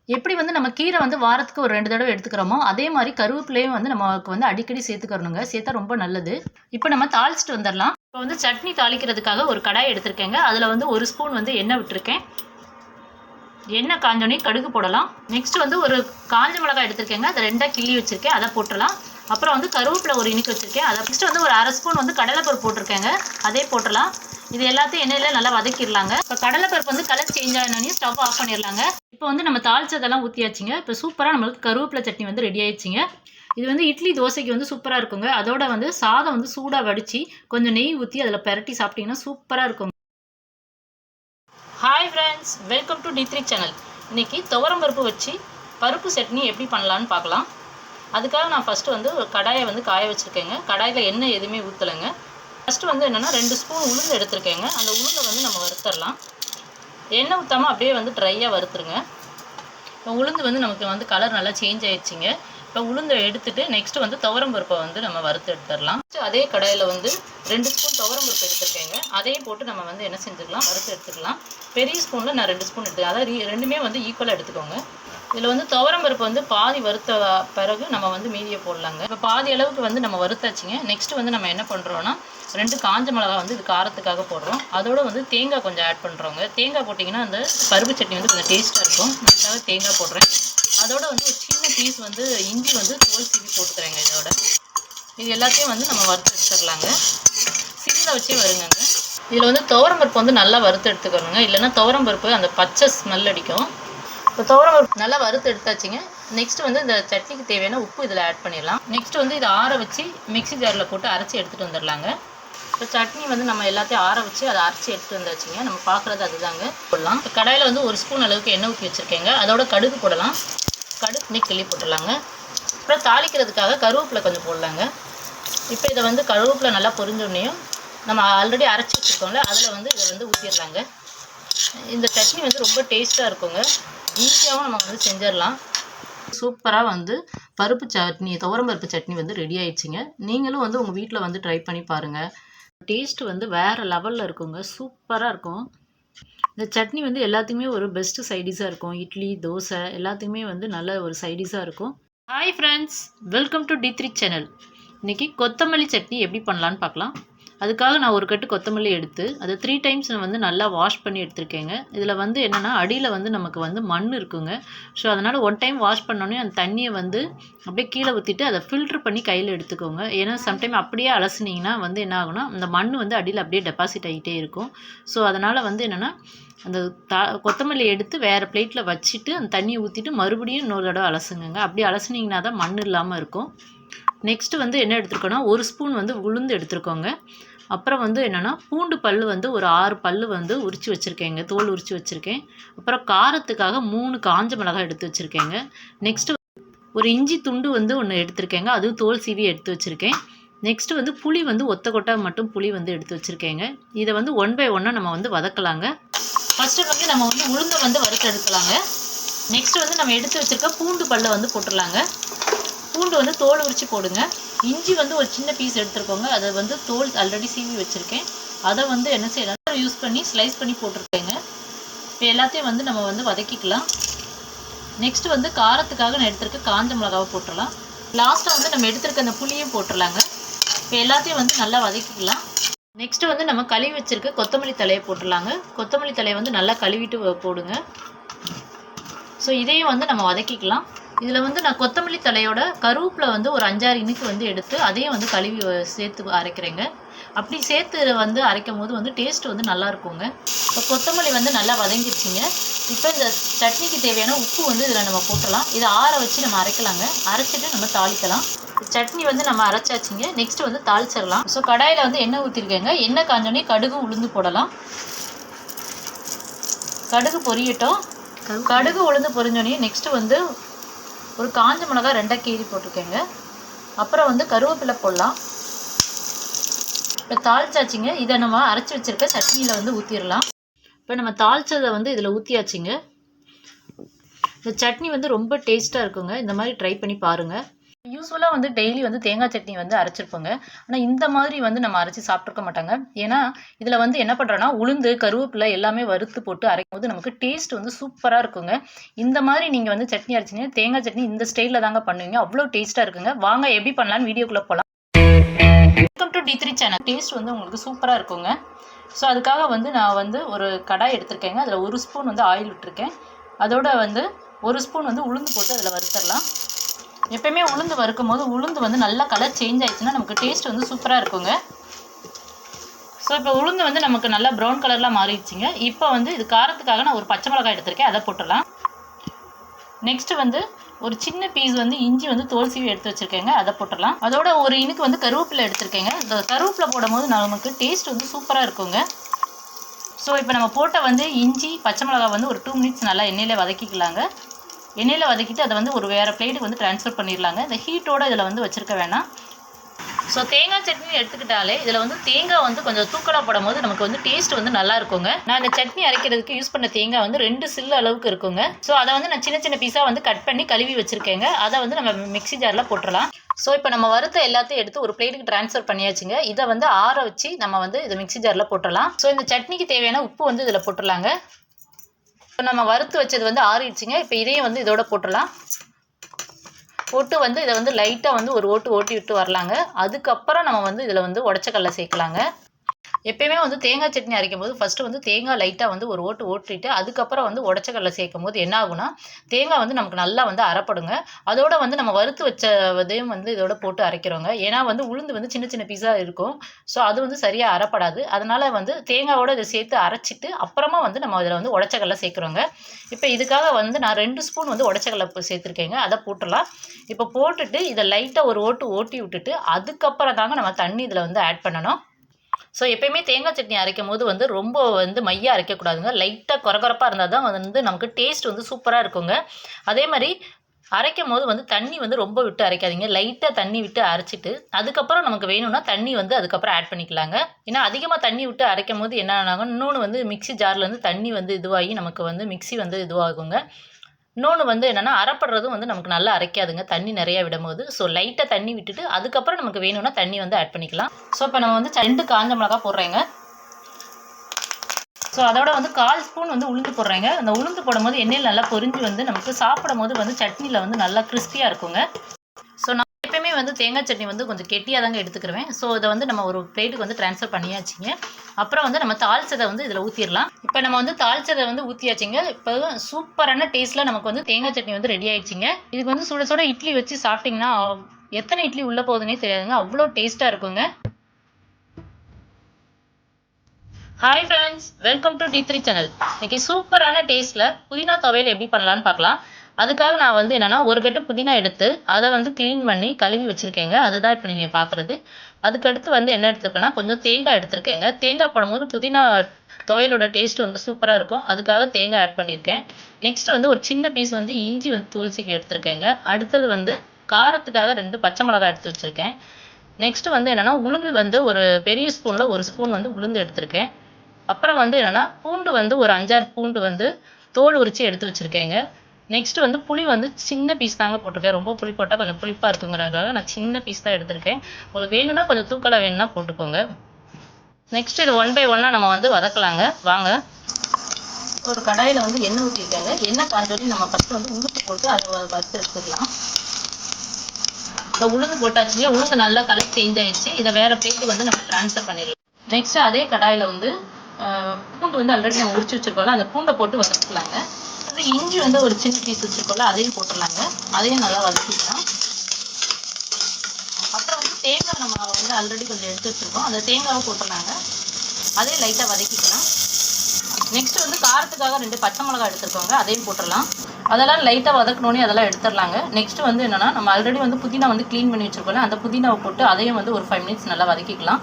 S1: எப்படி வந்து நம்ம கீரை வந்து வாரத்துக்கு ஒரு ரெண்டு தடவை எடுத்துக்கிறோமோ அதே மாதிரி கருவேப்பிலையும் வந்து நமக்கு வந்து அடிக்கடி சேர்த்துக்கிறணுங்க. சேர்த்தா ரொம்ப நல்லது. இப்போ நம்ம தாளிச்சிட்டு வந்துடலாம். இப்போ வந்து சட்னி தாளிக்கிறதுக்காக ஒரு கடாய் எடுத்திருக்கேங்க. அதில் வந்து ஒரு ஸ்பூன் வந்து எண்ணெய் விட்டுருக்கேன். எண்ணெய் காஞ்சோடனே கடுகு போடலாம். நெக்ஸ்ட் வந்து ஒரு காஞ்ச மிளகாய் எடுத்திருக்கேங்க. அதை ரெண்டாக கிள்ளி வச்சுருக்கேன். அதை போட்டுடலாம். அப்புறம் வந்து கருவேப்பிலை ஒரு இனிக்கு வச்சுருக்கேன். அதை ஃபஸ்ட்டு வந்து ஒரு அரை ஸ்பூன் வந்து கடலைப்பருப்பு போட்டிருக்கேங்க. அதே போட்டுடலாம். இது எல்லாத்தையும் எண்ணெயில் நல்லா வதக்கிடலாங்க. இப்போ கடலைப்பருப்பு வந்து கலர் சேஞ்ச் ஆகினோடனே ஸ்டவ் ஆஃப் பண்ணிடலாங்க. இப்போ வந்து நம்ம தாளிச்சதெல்லாம் ஊற்றியாச்சுங்க இப்போ சூப்பராக நம்மளுக்கு கருவேப்பிலை சட்னி வந்து ரெடி ஆயிடுச்சுங்க. இது வந்து இட்லி தோசைக்கு வந்து சூப்பராக இருக்குங்க. அதோட வந்து சாதம் வந்து சூடாக வடித்து கொஞ்சம் நெய் ஊற்றி அதில் பரட்டி சாப்பிட்டிங்கன்னா சூப்பராக இருக்குங்க hi friends welcome to T three channel இன்றைக்கி துவரம் பருப்பு வச்சு பருப்பு சட்னி எப்படி பண்ணலான்னு பார்க்கலாம். அதுக்காக நான் ஃபஸ்ட்டு வந்து ஒரு கடாயை வந்து காய வச்சுருக்கேங்க. கடாயில் எண்ணெய் எதுவுமே ஊற்றலைங்க ஃபஸ்ட்டு வந்து என்னென்னா ரெண்டு ஸ்பூன் உளுந்து எடுத்திருக்கேங்க. அந்த உளுந்தை வந்து நம்ம வறுத்தரலாம். எண்ணெய் ஊற்றாமல் அப்படியே வந்து ட்ரையாக வறுத்துருங்க. இப்போ உளுந்து வந்து நமக்கு வந்து கலர் நல்லா சேஞ்ச் ஆயிடுச்சிங்க. இப்போ உளுந்தை எடுத்துட்டு நெக்ஸ்ட் வந்து துவரம் பருப்பை வந்து நம்ம வறுத்து எடுத்துடலாம் அதே கடாயில் வந்து ரெண்டு ஸ்பூன் துவரம் பருப்பு எடுத்துருக்கேங்க. அதையும் போட்டு நம்ம வந்து என்ன செஞ்சுக்கலாம்? வறுத்து எடுத்துக்கலாம். பெரிய ஸ்பூனில் நான் ரெண்டு ஸ்பூன் எடுத்துக்கேன். அதாவது ரெண்டுமே வந்து ஈக்குவலாக எடுத்துக்கோங்க. இதில் வந்து துவரம் பருப்பு வந்து பாதி வறுத்த பிறகு நம்ம வந்து மீதியை போடலாங்க. இப்போ பாதி அளவுக்கு வந்து நம்ம வறுத்தாச்சுங்க. நெக்ஸ்ட் வந்து நம்ம என்ன பண்ணுறோன்னா ரெண்டு காஞ்ச மிளகா வந்து இது காரத்துக்காக போடுறோம். அதோட வந்து தேங்காய் கொஞ்சம் ஆட் பண்ணுறோங்க தேங்காய் போட்டிங்கன்னா அந்த பருப்பு சட்னி வந்து கொஞ்சம் டேஸ்ட்டாக இருக்கும். அதுக்காக தேங்காய் போடுறேன். அதோட வந்து ஒரு சின்ன பீஸ் வந்து இஞ்சி வந்து தோல் சீவி போட்டுக்கிறேங்க இதோட. இது எல்லாத்தையும் வந்து நம்ம வறுத்து வச்சிடலாங்க சிம்மில் வச்சே வருங்கங்க. இதில் வந்து துவரம் பருப்பு வந்து நல்லா வறுத்து எடுத்துக்கணுங்க. இல்லைன்னா துவரம் பருப்பு அந்த பச்சை ஸ்மெல் அடிக்கும். இப்போ துவரம் நல்லா வறுத்து எடுத்தாச்சுங்க. நெக்ஸ்ட் வந்து இந்த சட்னிக்கு தேவையான உப்பு இதில் ஆட் பண்ணிடலாம். நெக்ஸ்ட் வந்து இதை ஆற வச்சு மிக்ஸி ஜாரில் போட்டு அரைச்சி எடுத்துகிட்டு வந்துடலாங்க. இப்போ சட்னி வந்து நம்ம எல்லாத்தையும் ஆற வச்சு அதை அரைச்சி எடுத்துகிட்டு வந்தாச்சுங்க. நம்ம பார்க்குறது அதுதாங்க. போடலாம். இப்போ கடாயில் வந்து ஒரு ஸ்பூன் அளவுக்கு எண்ணெய் ஊற்றி வச்சுருக்கேங்க. அதோட கடுகு போடலாம். கடுகு நீ கிள்ளி போட்டுடலாங்க. அப்புறம் தாளிக்கிறதுக்காக கருவேப்பிலை கொஞ்சம் போடலாங்க. இப்போ இதை வந்து கருவேப்பிலை நல்லா பொரிஞ்சோடனையும் நம்ம ஆல்ரெடி அரைச்சி வச்சுருக்கோம்ல அதில் வந்து இதை வந்து ஊற்றிடலாங்க இந்த சட்னி வந்து ரொம்ப டேஸ்ட்டாக இருக்குங்க. ஈஸியாகவும் நம்ம வந்து செஞ்சிடலாம். சூப்பராக வந்து பருப்பு சட்னி துவரம் பருப்பு சட்னி வந்து ரெடி ஆயிடுச்சுங்க. நீங்களும் வந்து உங்கள் வீட்டில் வந்து ட்ரை பண்ணி பாருங்கள் டேஸ்ட் வந்து வேறு லெவலில் இருக்குங்க. சூப்பராக இருக்கும். இந்த சட்னி வந்து எல்லாத்துக்குமே ஒரு பெஸ்ட்டு சைடிஷாக இருக்கும். இட்லி தோசை எல்லாத்துக்குமே வந்து நல்ல ஒரு சைடிஷாக இருக்கும். Hi friends welcome to T three channel இன்றைக்கி கொத்தமல்லி சட்னி எப்படி பண்ணலான்னு பார்க்கலாம். அதுக்காக நான் ஒரு கட்டு கொத்தமல்லி எடுத்து அதை த்ரீ டைம்ஸ் நான் வந்து நல்லா வாஷ் பண்ணி எடுத்திருக்கேங்க. இதில் வந்து என்னென்னா அடியில் வந்து நமக்கு வந்து மண் இருக்குங்க. ஸோ அதனால் ஒன் டைம் வாஷ் பண்ணோன்னே அந்த தண்ணியை வந்து அப்படியே கீழே ஊற்றிட்டு அதை ஃபில்ட்ரு பண்ணி கையில் எடுத்துக்கோங்க. ஏன்னா சம்டைம் அப்படியே அலசுனீங்கன்னா வந்து என்ன ஆகும்னா அந்த மண் வந்து அடியில் அப்படியே டெபாசிட் ஆகிட்டே இருக்கும். ஸோ அதனால் வந்து என்னென்னா அந்த த கொத்தமல்லி எடுத்து வேறு பிளேட்டில் வச்சுட்டு அந்த தண்ணியை ஊற்றிட்டு மறுபடியும் இன்னொரு தடவை அலசுங்க அப்படி அலசுனீங்கன்னா தான் மண் இல்லாமல் இருக்கும். நெக்ஸ்ட்டு வந்து என்ன எடுத்துருக்கோன்னா ஒரு ஸ்பூன் வந்து உளுந்து எடுத்துருக்கோங்க. அப்புறம் வந்து என்னென்னா பூண்டு பல் வந்து ஒரு ஆறு பல் வந்து உரித்து வச்சுருக்கேங்க. தோல் உரித்து வச்சுருக்கேன். அப்புறம் காரத்துக்காக மூணு காஞ்ச மிளகாய் எடுத்து வச்சுருக்கேங்க. நெக்ஸ்ட்டு ஒரு இஞ்சி துண்டு வந்து ஒன்று எடுத்திருக்கேங்க. அதுவும் தோல் சீவி எடுத்து வச்சுருக்கேன். நெக்ஸ்ட்டு வந்து புளி வந்து ஒத்த கொட்டை மட்டும் புளி வந்து எடுத்து வச்சுருக்கேங்க. இதை வந்து ஒன் பை ஒன்னாக நம்ம வந்து வதக்கலாங்க. ஃபஸ்ட்டு வந்து நம்ம வந்து உளுந்தை வந்து வறுத்து எடுக்கலாங்க. நெக்ஸ்ட் வந்து நம்ம எடுத்து வச்சுருக்க பூண்டு பல்லை வந்து போட்டுடலாங்க. பூண்டு வந்து தோல் உரித்து போடுங்க. இஞ்சி வந்து ஒரு சின்ன பீஸ் எடுத்துருக்கோங்க. அதை வந்து தோல் ஆல்ரெடி சீவி வச்சுருக்கேன். அதை வந்து என்ன செய்யலாம்? யூஸ் பண்ணி ஸ்லைஸ் பண்ணி போட்டிருக்கேங்க. இப்போ எல்லாத்தையும் வந்து நம்ம வந்து வதக்கிக்கலாம். நெக்ஸ்ட் வந்து காரத்துக்காக நான் எடுத்திருக்க காஞ்ச மிளகாவை போட்டுடலாம். லாஸ்ட்டாக வந்து நம்ம எடுத்திருக்க அந்த புளியும் போட்டுடலாங்க. இப்போ எல்லாத்தையும் வந்து நல்லா வதக்கிக்கலாம். நெக்ஸ்ட் வந்து நம்ம கழுவி வச்சுருக்க கொத்தமல்லி தலையை போட்டுடலாங்க. கொத்தமல்லி தலையை வந்து நல்லா கழுவிட்டு வ- போடுங்க. ஸோ இதையும் வந்து நம்ம வதக்கிக்கலாம். இதில் வந்து நான் கொத்தமல்லி தலையோட கருவேப்பிலை வந்து ஒரு அஞ்சாறு இனுக்கு வந்து எடுத்து அதையும் வந்து கழுவி சேர்த்து அரைக்கிறேங்க. அப்படி சேர்த்து வந்து அரைக்கும் போது வந்து டேஸ்ட் வந்து நல்லா இருக்குங்க. இப்போ கொத்தமல்லி வந்து நல்லா வதங்கிருச்சுங்க. இப்போ இந்த சட்னிக்கு தேவையான உப்பு வந்து இதில் நம்ம போட்டுடலாம். இதை ஆற வச்சு நம்ம அரைக்கலாங்க. அரைச்சிட்டு நம்ம தாளிக்கலாம். சட்னி வந்து நம்ம அரைச்சாச்சுங்க. நெக்ஸ்ட் வந்து தாளிச்சிடலாம். ஸோ கடாயில் வந்து எண்ணெய் ஊற்றிருக்கேங்க எண்ணெய் காஞ்சோடனே கடுகு உளுந்து போடலாம். கடுகு பொரியட்டும். கடுகு உளுந்து பொரிஞ்சோடனே நெக்ஸ்ட் வந்து ஒரு காஞ்ச மிளகாய் ரெண்டாக கீறி போட்டிருக்கேங்க. அப்புறம் வந்து கருவேப்பிலை போடலாம். இப்போ தாளிச்சாச்சுங்க. இதை நம்ம அரைச்சி வச்சிருக்க சட்னியில் வந்து ஊற்றிடலாம் இப்போ நம்ம தாளிச்சதை வந்து இதில் ஊற்றியாச்சுங்க இந்த சட்னி வந்து ரொம்ப டேஸ்ட்டாக இருக்குங்க. இந்த மாதிரி ட்ரை பண்ணி பாருங்கள் யூஸ்வலாக வந்து டெய்லி வந்து தேங்காய் சட்னி வந்து அரைச்சிருப்போங்க. ஆனால் இந்த மாதிரி வந்து நம்ம அரைச்சி சாப்பிட்ருக்க மாட்டாங்க. ஏன்னா இதில் வந்து என்ன பண்ணுறோன்னா உளுந்து கருவேப்பிலை எல்லாமே வறுத்து போட்டு அரைக்கும் போது நமக்கு டேஸ்ட் வந்து சூப்பராக இருக்குங்க. இந்த மாதிரி நீங்கள் வந்து சட்னி அரைச்சிங்கன்னா தேங்காய் சட்னி இந்த ஸ்டைலில் தாங்க பண்ணுவீங்க. அவ்வளோ டேஸ்ட்டாக இருக்குங்க. வாங்க எப்படி பண்ணலான்னு வீடியோக்குள்ளே போகலாம் welcome to T three channel taste வந்து உங்களுக்கு சூப்பராக இருக்குங்க. ஸோ அதுக்காக வந்து நான் வந்து ஒரு கடாய் எடுத்திருக்கேங்க. அதில் ஒரு ஸ்பூன் வந்து ஆயில் விட்டுருக்கேன். அதோட வந்து ஒரு ஸ்பூன் வந்து உளுந்து போட்டு அதில் வறுத்துடலாம் எப்பயுமே உளுந்து வறுக்கும் போது உளுந்து வந்து நல்லா கலர் சேஞ்ச் ஆயிடுச்சுன்னா நமக்கு டேஸ்ட் வந்து சூப்பராக இருக்குங்க. ஸோ இப்போ உளுந்து வந்து நமக்கு நல்லா ப்ரௌன் கலர்லாம் மாறிடுச்சுங்க. இப்போ வந்து இது காரத்துக்காக நான் ஒரு பச்சை மிளகாய் எடுத்திருக்கேன். அதை போட்டுடலாம். நெக்ஸ்ட்டு வந்து ஒரு சின்ன பீஸ் வந்து இஞ்சி வந்து தோல் சீவி எடுத்து வச்சிருக்கேங்க. அதை போட்டுடலாம். அதோட ஒரு இனுக்கு வந்து கருவேப்பிலை எடுத்திருக்கேங்க. இந்த கருவேப்பிலை போடும்போது நமக்கு டேஸ்ட் வந்து சூப்பராக இருக்குங்க. ஸோ இப்போ நம்ம போட்ட வந்து இஞ்சி பச்சை மிளகாய் வந்து ஒரு டூ மினிட்ஸ் நல்லா எண்ணெயில் வதக்கிக்கலாங்க. எண்ணெயில் வதக்கிட்டு அதை வந்து ஒரு வேறு பிளேட்டுக்கு வந்து ட்ரான்ஸ்ஃபர் பண்ணிடலாங்க. இந்த ஹீட்டோட இதில் வந்து வச்சுருக்க வேணாம். ஸோ தேங்காய் சட்னி எடுத்துக்கிட்டாலே இதில் வந்து தேங்காய் வந்து கொஞ்சம் தூக்கலாக போடும் போது நமக்கு வந்து டேஸ்ட் வந்து நல்லா இருக்குங்க. நான் இந்த சட்னி அரைக்கிறதுக்கு யூஸ் பண்ண தேங்காய் வந்து ரெண்டு சில்லு அளவுக்கு இருக்குங்க. ஸோ அதை வந்து நான் சின்ன சின்ன பீஸாக வந்து கட் பண்ணி கழுவி வச்சுருக்கேங்க. அதை வந்து நம்ம மிக்ஸி ஜாரில் போட்டுடலாம் ஸோ இப்போ நம்ம வறுத்த எல்லாத்தையும் எடுத்து ஒரு பிளேட்டுக்கு ட்ரான்ஸ்ஃபர் பண்ணியாச்சுங்க. இதை வந்து ஆற வச்சு நம்ம வந்து இதை மிக்ஸி ஜாரில் போட்டுடலாம் ஸோ இந்த சட்னிக்கு தேவையான உப்பு வந்து இதில் போட்டுடலாங்க. நம்ம வறுத்து வச்சது வந்து ஆறிடுச்சுங்க. இப்போ இதையும் வந்து இதோட போட்டுடலாம். போட்டு வந்து இதை வந்து லைட்டாக வந்து ஒரு ஓட்டு ஓட்டி விட்டு வரலாங்க. அதுக்கப்புறம் நம்ம வந்து இதில் வந்து உடச்சக்கல்ல சேர்க்கலாங்க. எப்பயுமே வந்து தேங்காய் சட்னி அரைக்கும் போது ஃபஸ்ட்டு வந்து தேங்காய் லைட்டாக வந்து ஒரு ஓட்டு ஓட்டிட்டு அதுக்கப்புறம் வந்து உடச்சக்கல்ல சேர்க்கும் போது என்ன ஆகுனா தேங்காய் வந்து நமக்கு நல்லா வந்து அரைப்படுங்க. அதோட வந்து நம்ம வறுத்து வச்ச இதையும் வந்து இதோட போட்டு அரைக்கிறோங்க. ஏன்னா வந்து உளுந்து வந்து சின்ன சின்ன பீஸாக இருக்கும். ஸோ அது வந்து சரியாக அரைப்படாது. அதனால் வந்து தேங்காயோட இதை சேர்த்து அரைச்சிட்டு அப்புறமா வந்து நம்ம இதில் வந்து உடச்சக்கல்ல சேர்க்குறோங்க. இப்போ இதுக்காக வந்து நான் ரெண்டு ஸ்பூன் வந்து உடச்சக்கல்ல சேர்த்துருக்கேங்க. அதை போட்டுடலாம். இப்போ போட்டுட்டு இதை லைட்டாக ஒரு ஓட்டு ஓட்டி விட்டுட்டு அதுக்கப்புறம் தாங்க நம்ம தண்ணி இதில் வந்து ஆட் பண்ணணும். ஸோ எப்பயுமே தேங்காய் சட்னி அரைக்கும் போது வந்து ரொம்ப வந்து மையாக அரைக்கக்கூடாதுங்க. லைட்டாக குறகுறப்பாக இருந்தால் தான் வந்து நமக்கு டேஸ்ட் வந்து சூப்பராக இருக்குங்க. அதே மாதிரி அரைக்கும் போது வந்து தண்ணி வந்து ரொம்ப விட்டு அரைக்காதீங்க. லைட்டாக தண்ணி விட்டு அரைச்சிட்டு அதுக்கப்புறம் நமக்கு வேணும்னா தண்ணி வந்து அதுக்கப்புறம் ஆட் பண்ணிக்கலாங்க. ஏன்னா அதிகமாக தண்ணி விட்டு அரைக்கும் போது என்ன ஆகும் இன்னொன்று வந்து மிக்சி ஜார்லேருந்து தண்ணி வந்து இதுவாகி நமக்கு வந்து மிக்ஸி வந்து இதுவாகுங்க. இன்னொன்று வந்து என்னென்னா அரைப்படுறதும் வந்து நமக்கு நல்லா அரைக்காதுங்க. தண்ணி நிறையா விடும்போது. ஸோ லைட்டாக தண்ணி விட்டுட்டு அதுக்கப்புறம் நமக்கு வேணும்னா தண்ணி வந்து ஆட் பண்ணிக்கலாம். ஸோ இப்போ நம்ம வந்து ரெண்டு காஞ்ச மிளகா போடுறேங்க. ஸோ அதோட வந்து கால் ஸ்பூன் வந்து உளுந்து போடுறேங்க. அந்த உளுந்து போடும்போது எண்ணெயில் நல்லா பொரிஞ்சு வந்து நமக்கு சாப்பிடும் போது வந்து சட்னியில் வந்து நல்லா கிறிஸ்பியாக இருக்குங்க. எப்போவுமே வந்து தேங்காய் சட்னி வந்து கொஞ்சம் கெட்டியாக தாங்க எடுத்துக்கிருவேன். ஸோ இதை வந்து நம்ம ஒரு பிளேட்டுக்கு வந்து ட்ரான்ஸ்ஃபர் பண்ணியாச்சுங்க. அப்புறம் வந்து நம்ம தாளிச்சதை வந்து இதில் ஊற்றிடலாம் இப்போ நம்ம வந்து தாளிச்சதை வந்து ஊற்றியாச்சுங்க இப்போ சூப்பரான டேஸ்ட்டில் நமக்கு வந்து தேங்காய் சட்னி வந்து ரெடி ஆயிடுச்சுங்க. இதுக்கு வந்து சுட சுட இட்லி வச்சு சாப்பிட்டிங்கன்னா எத்தனை இட்லி உள்ளே போகுதுன்னே தெரியாதுங்க. அவ்வளோ டேஸ்ட்டாக இருக்குங்க. Hi friends welcome to T three channel இன்னைக்கு சூப்பரான டேஸ்ட்டில் புதினா துவையல் எப்படி பண்ணலான்னு பார்க்கலாம். அதுக்காக நான் வந்து என்னென்னா ஒரு கட்டு புதினா எடுத்து அதை வந்து க்ளீன் பண்ணி கழுவி வச்சுருக்கேங்க. அதுதான் இப்போ நீங்கள் பார்க்குறது அதுக்கடுத்து வந்து என்ன எடுத்துருக்கேன்னா கொஞ்சம் தேங்காய் எடுத்திருக்கேங்க. தேங்காய் போடும்போது புதினா துவையலோட டேஸ்ட் வந்து சூப்பராக இருக்கும். அதுக்காக தேங்காய் ஆட் பண்ணியிருக்கேன். நெக்ஸ்ட் வந்து ஒரு சின்ன பீஸ் வந்து இஞ்சி வந்து துளசிக்கு எடுத்திருக்கேங்க. அடுத்தது வந்து காரத்துக்காக ரெண்டு பச்சை மிளகாய் எடுத்து வச்சுருக்கேன். நெக்ஸ்ட் வந்து என்னென்னா உளுந்து வந்து ஒரு பெரிய ஸ்பூனில் ஒரு ஸ்பூன் வந்து உளுந்து எடுத்திருக்கேன். அப்புறம் வந்து என்னென்னா பூண்டு வந்து ஒரு அஞ்சாறு பூண்டு வந்து தோல் உரித்து எடுத்து வச்சுருக்கேங்க. நெக்ஸ்ட் வந்து புளி வந்து சின்ன பீஸ் தாங்க போட்டிருக்கேன். ரொம்ப புளி போட்டால் கொஞ்சம் புளிப்பாக இருக்குங்கிறதுக்காக நான் சின்ன பீஸ் தான் எடுத்திருக்கேன். உங்களுக்கு வேணும்னா கொஞ்சம் தூக்கலாக வேணும்னா போட்டுக்கோங்க. நெக்ஸ்ட் இது ஒன் பை ஒன்னாக நம்ம வந்து வதக்கலாங்க. வாங்க. ஒரு கடாயில் வந்து எண்ணெய் ஊற்றிருக்காங்க எண்ணெய் காஞ்சோடனே நம்ம ஃபஸ்ட்டு வந்து உளுந்து போட்டு அதை வறுத்து எடுத்துக்கலாம். இப்போ உளுந்து போட்டாச்சு உளுந்து நல்லா கலர் சேஞ்ச் ஆயிடுச்சு. இதை வேற பிளேட்டுக்கு வந்து நம்ம ட்ரான்ஸ்ஃபர் பண்ணிடலாம். நெக்ஸ்ட் அதே கடாயில் வந்து பூண்டு வந்து ஆல்ரெடி நம்ம உரிச்சு வச்சிருக்கோம்ல அந்த பூண்டை போட்டு வதக்கலாங்க. அது இஞ்சி வந்து ஒரு சின்ன பீஸ் வச்சுருக்கோம்ல அதையும் போட்டுடலாங்க. அதையும் நல்லா வதக்கிக்கலாம். அப்புறம் வந்து தேங்காய் நம்ம வந்து ஆல்ரெடி கொஞ்சம் எடுத்து வச்சுருக்கோம். அந்த தேங்காவை போட்டுடலாங்க. அதையும் லைட்டாக வதக்கிக்கலாம். நெக்ஸ்ட் வந்து காரத்துக்காக ரெண்டு பச்சை மிளகாய் எடுத்துருக்கோங்க. அதையும் போட்டுடலாம். அதெல்லாம் லைட்டாக வதக்கணுன்னே அதெல்லாம் எடுத்துடலாங்க. நெக்ஸ்ட் வந்து என்னென்னா நம்ம ஆல்ரெடி வந்து புதினா வந்து க்ளீன் பண்ணி வச்சுருக்கோம்ல அந்த புதினாவை போட்டு அதையும் வந்து ஒரு ஃபைவ் மினிட்ஸ் நல்லா வதக்கிக்கலாம்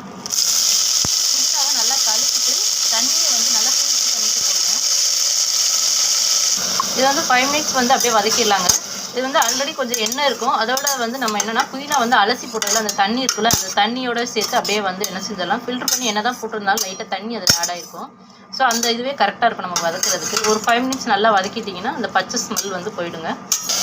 S1: புதினாவை நல்லா கழுவிட்டு தண்ணியை வந்து நல்லா ஃபில்டர் பண்ணிட்டு போடுங்க இது வந்து ஃபைவ் மினிட்ஸ் வந்து அப்படியே வதக்கிடலாங்க. இது வந்து ஆல்ரெடி கொஞ்சம் எண்ணெய் இருக்கும். அதோட வந்து நம்ம என்னென்னா புதினா வந்து அலசி போட்டதில் அந்த தண்ணி இருக்குல்ல அந்த தண்ணியோட சேர்த்து அப்படியே வந்து என்ன செஞ்சிடலாம். ஃபில்டர் பண்ணி என்ன தான் போட்டிருந்தாலும் லைட்டாக தண்ணி அதில் ஆட் ஆகிருக்கும் ஸோ அந்த இதுவே கரெக்டாக இருக்கும் நம்ம வதக்கிறதுக்கு. ஒரு ஃபைவ் மினிட்ஸ் நல்லா வதக்கிட்டிங்கன்னா அந்த பச்சை ஸ்மெல் வந்து போயிடுங்க.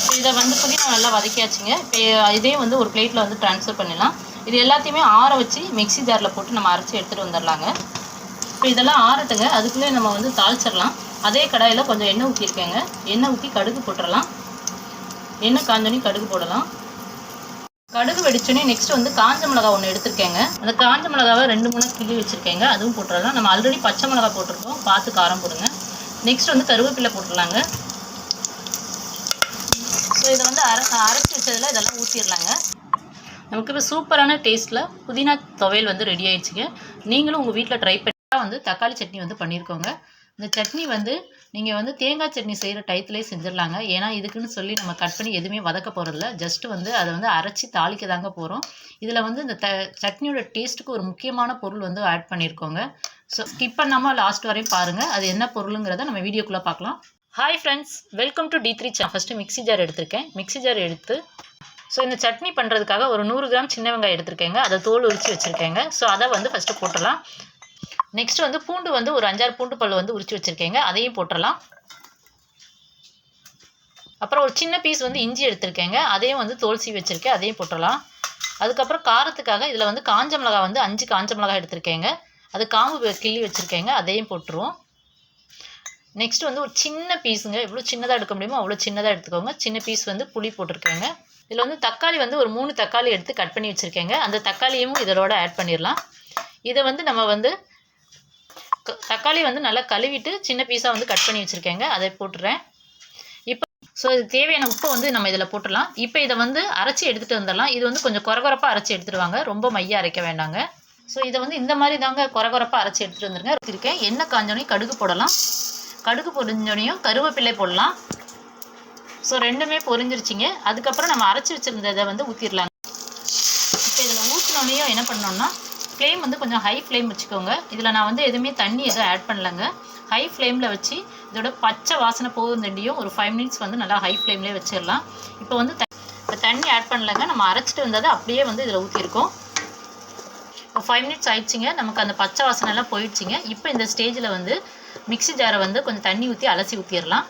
S1: ஸோ இதை வந்து புதினா நல்லா வதக்கியாச்சுங்க. இப்போ இதே வந்து ஒரு பிளேட்டில் வந்து ட்ரான்ஸ்ஃபர் பண்ணிடலாம். இது எல்லாத்தையுமே ஆற வச்சு மிக்ஸி ஜாரில் போட்டு நம்ம அரைச்சி எடுத்துகிட்டு வந்துடலாங்க. இப்போ இதெல்லாம் ஆறட்டுங்க. அதுக்குள்ளே நம்ம வந்து தாளிச்சிடலாம். அதே கடாயில் கொஞ்சம் எண்ணெய் ஊற்றிருக்கேங்க எண்ணெய் ஊற்றி கடுகு போட்டுடலாம் எண்ணெய் காஞ்சோனே கடுகு போடலாம். கடுகு வெடிச்சோடனே நெக்ஸ்ட் வந்து காஞ்ச மிளகா ஒன்று எடுத்திருக்கேங்க. அந்த காஞ்ச மிளகாவை ரெண்டு மூணு கிள்ளி வச்சுருக்கேங்க. அதுவும் போட்டுடலாம் நம்ம ஆல்ரெடி பச்சை மிளகா போட்டிருக்கோம். பார்த்து காரம் போடுங்க. நெக்ஸ்ட் வந்து கருவேப்பிலை போட்டுடலாங்க ஸோ இதை வந்து அரை அரைச்சி வச்சதில் இதெல்லாம் ஊற்றிடலாங்க நமக்கு இப்போ சூப்பரான டேஸ்ட்டில் புதினா துவையல் வந்து ரெடி ஆயிடுச்சுங்க. நீங்களும் உங்கள் வீட்டில் ட்ரை பண்ணால் வந்து தக்காளி சட்னி வந்து பண்ணியிருக்கோங்க இந்த சட்னி வந்து நீங்கள் வந்து தேங்காய் சட்னி செய்கிற டயத்துலேயே செஞ்சிடலாங்க. ஏன்னா இதுக்குன்னு சொல்லி நம்ம கட் பண்ணி எதுவுமே வதக்க போகிறதில்ல ஜஸ்ட் வந்து அதை வந்து அரைச்சி தாளிக்க தாங்க போகிறோம் இதில் வந்து இந்த த சட்னியோட டேஸ்ட்டுக்கு ஒரு முக்கியமான பொருள் வந்து ஆட் பண்ணியிருக்கோங்க ஸோ ஸ்கிப் பண்ணாமல் லாஸ்ட் வரையும் பாருங்கள் அது என்ன பொருளுங்கிறத நம்ம வீடியோக்குள்ளே பார்க்கலாம் hi friends welcome to T three சா ஃபஸ்ட்டு மிக்ஸி ஜார் எடுத்திருக்கேன். மிக்ஸி ஜார் எடுத்து ஸோ இந்த சட்னி பண்ணுறதுக்காக ஒரு நூறு கிராம் சின்ன வெங்காயம் எடுத்திருக்கேங்க. அதை தோல் உரித்து வச்சுருக்கேங்க. ஸோ அதை வந்து ஃபஸ்ட்டு போட்டுடலாம். நெக்ஸ்ட் வந்து பூண்டு வந்து ஒரு அஞ்சாறு பூண்டு பல் வந்து உரித்து வச்சுருக்கேங்க. அதையும் போட்டுடலாம் அப்புறம் ஒரு சின்ன பீஸ் வந்து இஞ்சி எடுத்திருக்கேங்க. அதையும் வந்து தோல் சீவி வச்சுருக்கேன். அதையும் போட்டுடலாம் அதுக்கப்புறம் காரத்துக்காக இதில் வந்து காஞ்ச மிளகா வந்து அஞ்சு காஞ்ச மிளகா எடுத்திருக்கேங்க. அது காம்பு கிள்ளி வச்சுருக்கேங்க. அதையும் போட்டுருவோம். நெக்ஸ்ட் வந்து ஒரு சின்ன பீஸுங்க எவ்வளோ சின்னதாக எடுக்க முடியுமோ அவ்வளோ சின்னதாக எடுத்துக்கோங்க. சின்ன பீஸ் வந்து புளி போட்டிருக்கேங்க. இதில் வந்து தக்காளி வந்து ஒரு மூணு தக்காளி எடுத்து கட் பண்ணி வச்சுருக்கேங்க. அந்த தக்காளியும் இதோட ஆட் பண்ணிடலாம் இதை வந்து நம்ம வந்து தக்காளி வந்து நல்லா கழுவிட்டு சின்ன பீஸாக வந்து கட் பண்ணி வச்சுருக்கேங்க. அதை போட்டுறேன். இப்போ ஸோ இது தேவையான உப்பை வந்து நம்ம இதில் போட்டுடலாம். இப்போ இதை வந்து அரைச்சி எடுத்துகிட்டு வந்துடலாம். இது வந்து கொஞ்சம் குறகுறப்பாக அரைச்சி எடுத்துடுவாங்க ரொம்ப மையாக அரைக்க வேண்டாங்க. ஸோ இதை வந்து இந்த மாதிரி தாங்க குறகுறப்பாக அரைச்சி எடுத்துகிட்டு வந்துருங்க. இருக்கேன் எண்ணெய் காஞ்சோனையும் கடுகு போடலாம். கடுகு பொரிஞ்சோனையும் கருவேப்பிலை போடலாம். ஸோ ரெண்டுமே பொரிஞ்சிருச்சிங்க. அதுக்கப்புறம் நம்ம அரைச்சி வச்சுருந்ததை வந்து ஊற்றிடலாங்க இப்போ இதில் ஊற்றினோனையும் என்ன பண்ணோன்னா ஃப்ளேம் வந்து கொஞ்சம் ஹை ஃப்ளேம் வச்சுக்கோங்க. இதில் நான் வந்து எதுவுமே தண்ணி எதுவும் ஆட் பண்ணலங்க. ஹை ஃப்ளேமில் வச்சு இதோட பச்சை வாசனை போகும் தண்டியும் ஒரு ஃபைவ் மினிட்ஸ் வந்து நல்லா ஹை ஃப்ளேம்லேயே வச்சிடலாம் இப்போ வந்து த இப்போ தண்ணி ஆட் பண்ணலங்க. நம்ம அரைச்சிட்டு வந்தது அப்படியே வந்து இதில் ஊற்றிருக்கோம் இப்போ ஃபைவ் மினிட்ஸ் ஆயிடுச்சுங்க. நமக்கு அந்த பச்சை வாசனை எல்லாம் போயிடுச்சுங்க. இப்போ இந்த ஸ்டேஜில் வந்து மிக்ஸி ஜாரை வந்து கொஞ்சம் தண்ணி ஊற்றி அலசி ஊற்றிடலாம்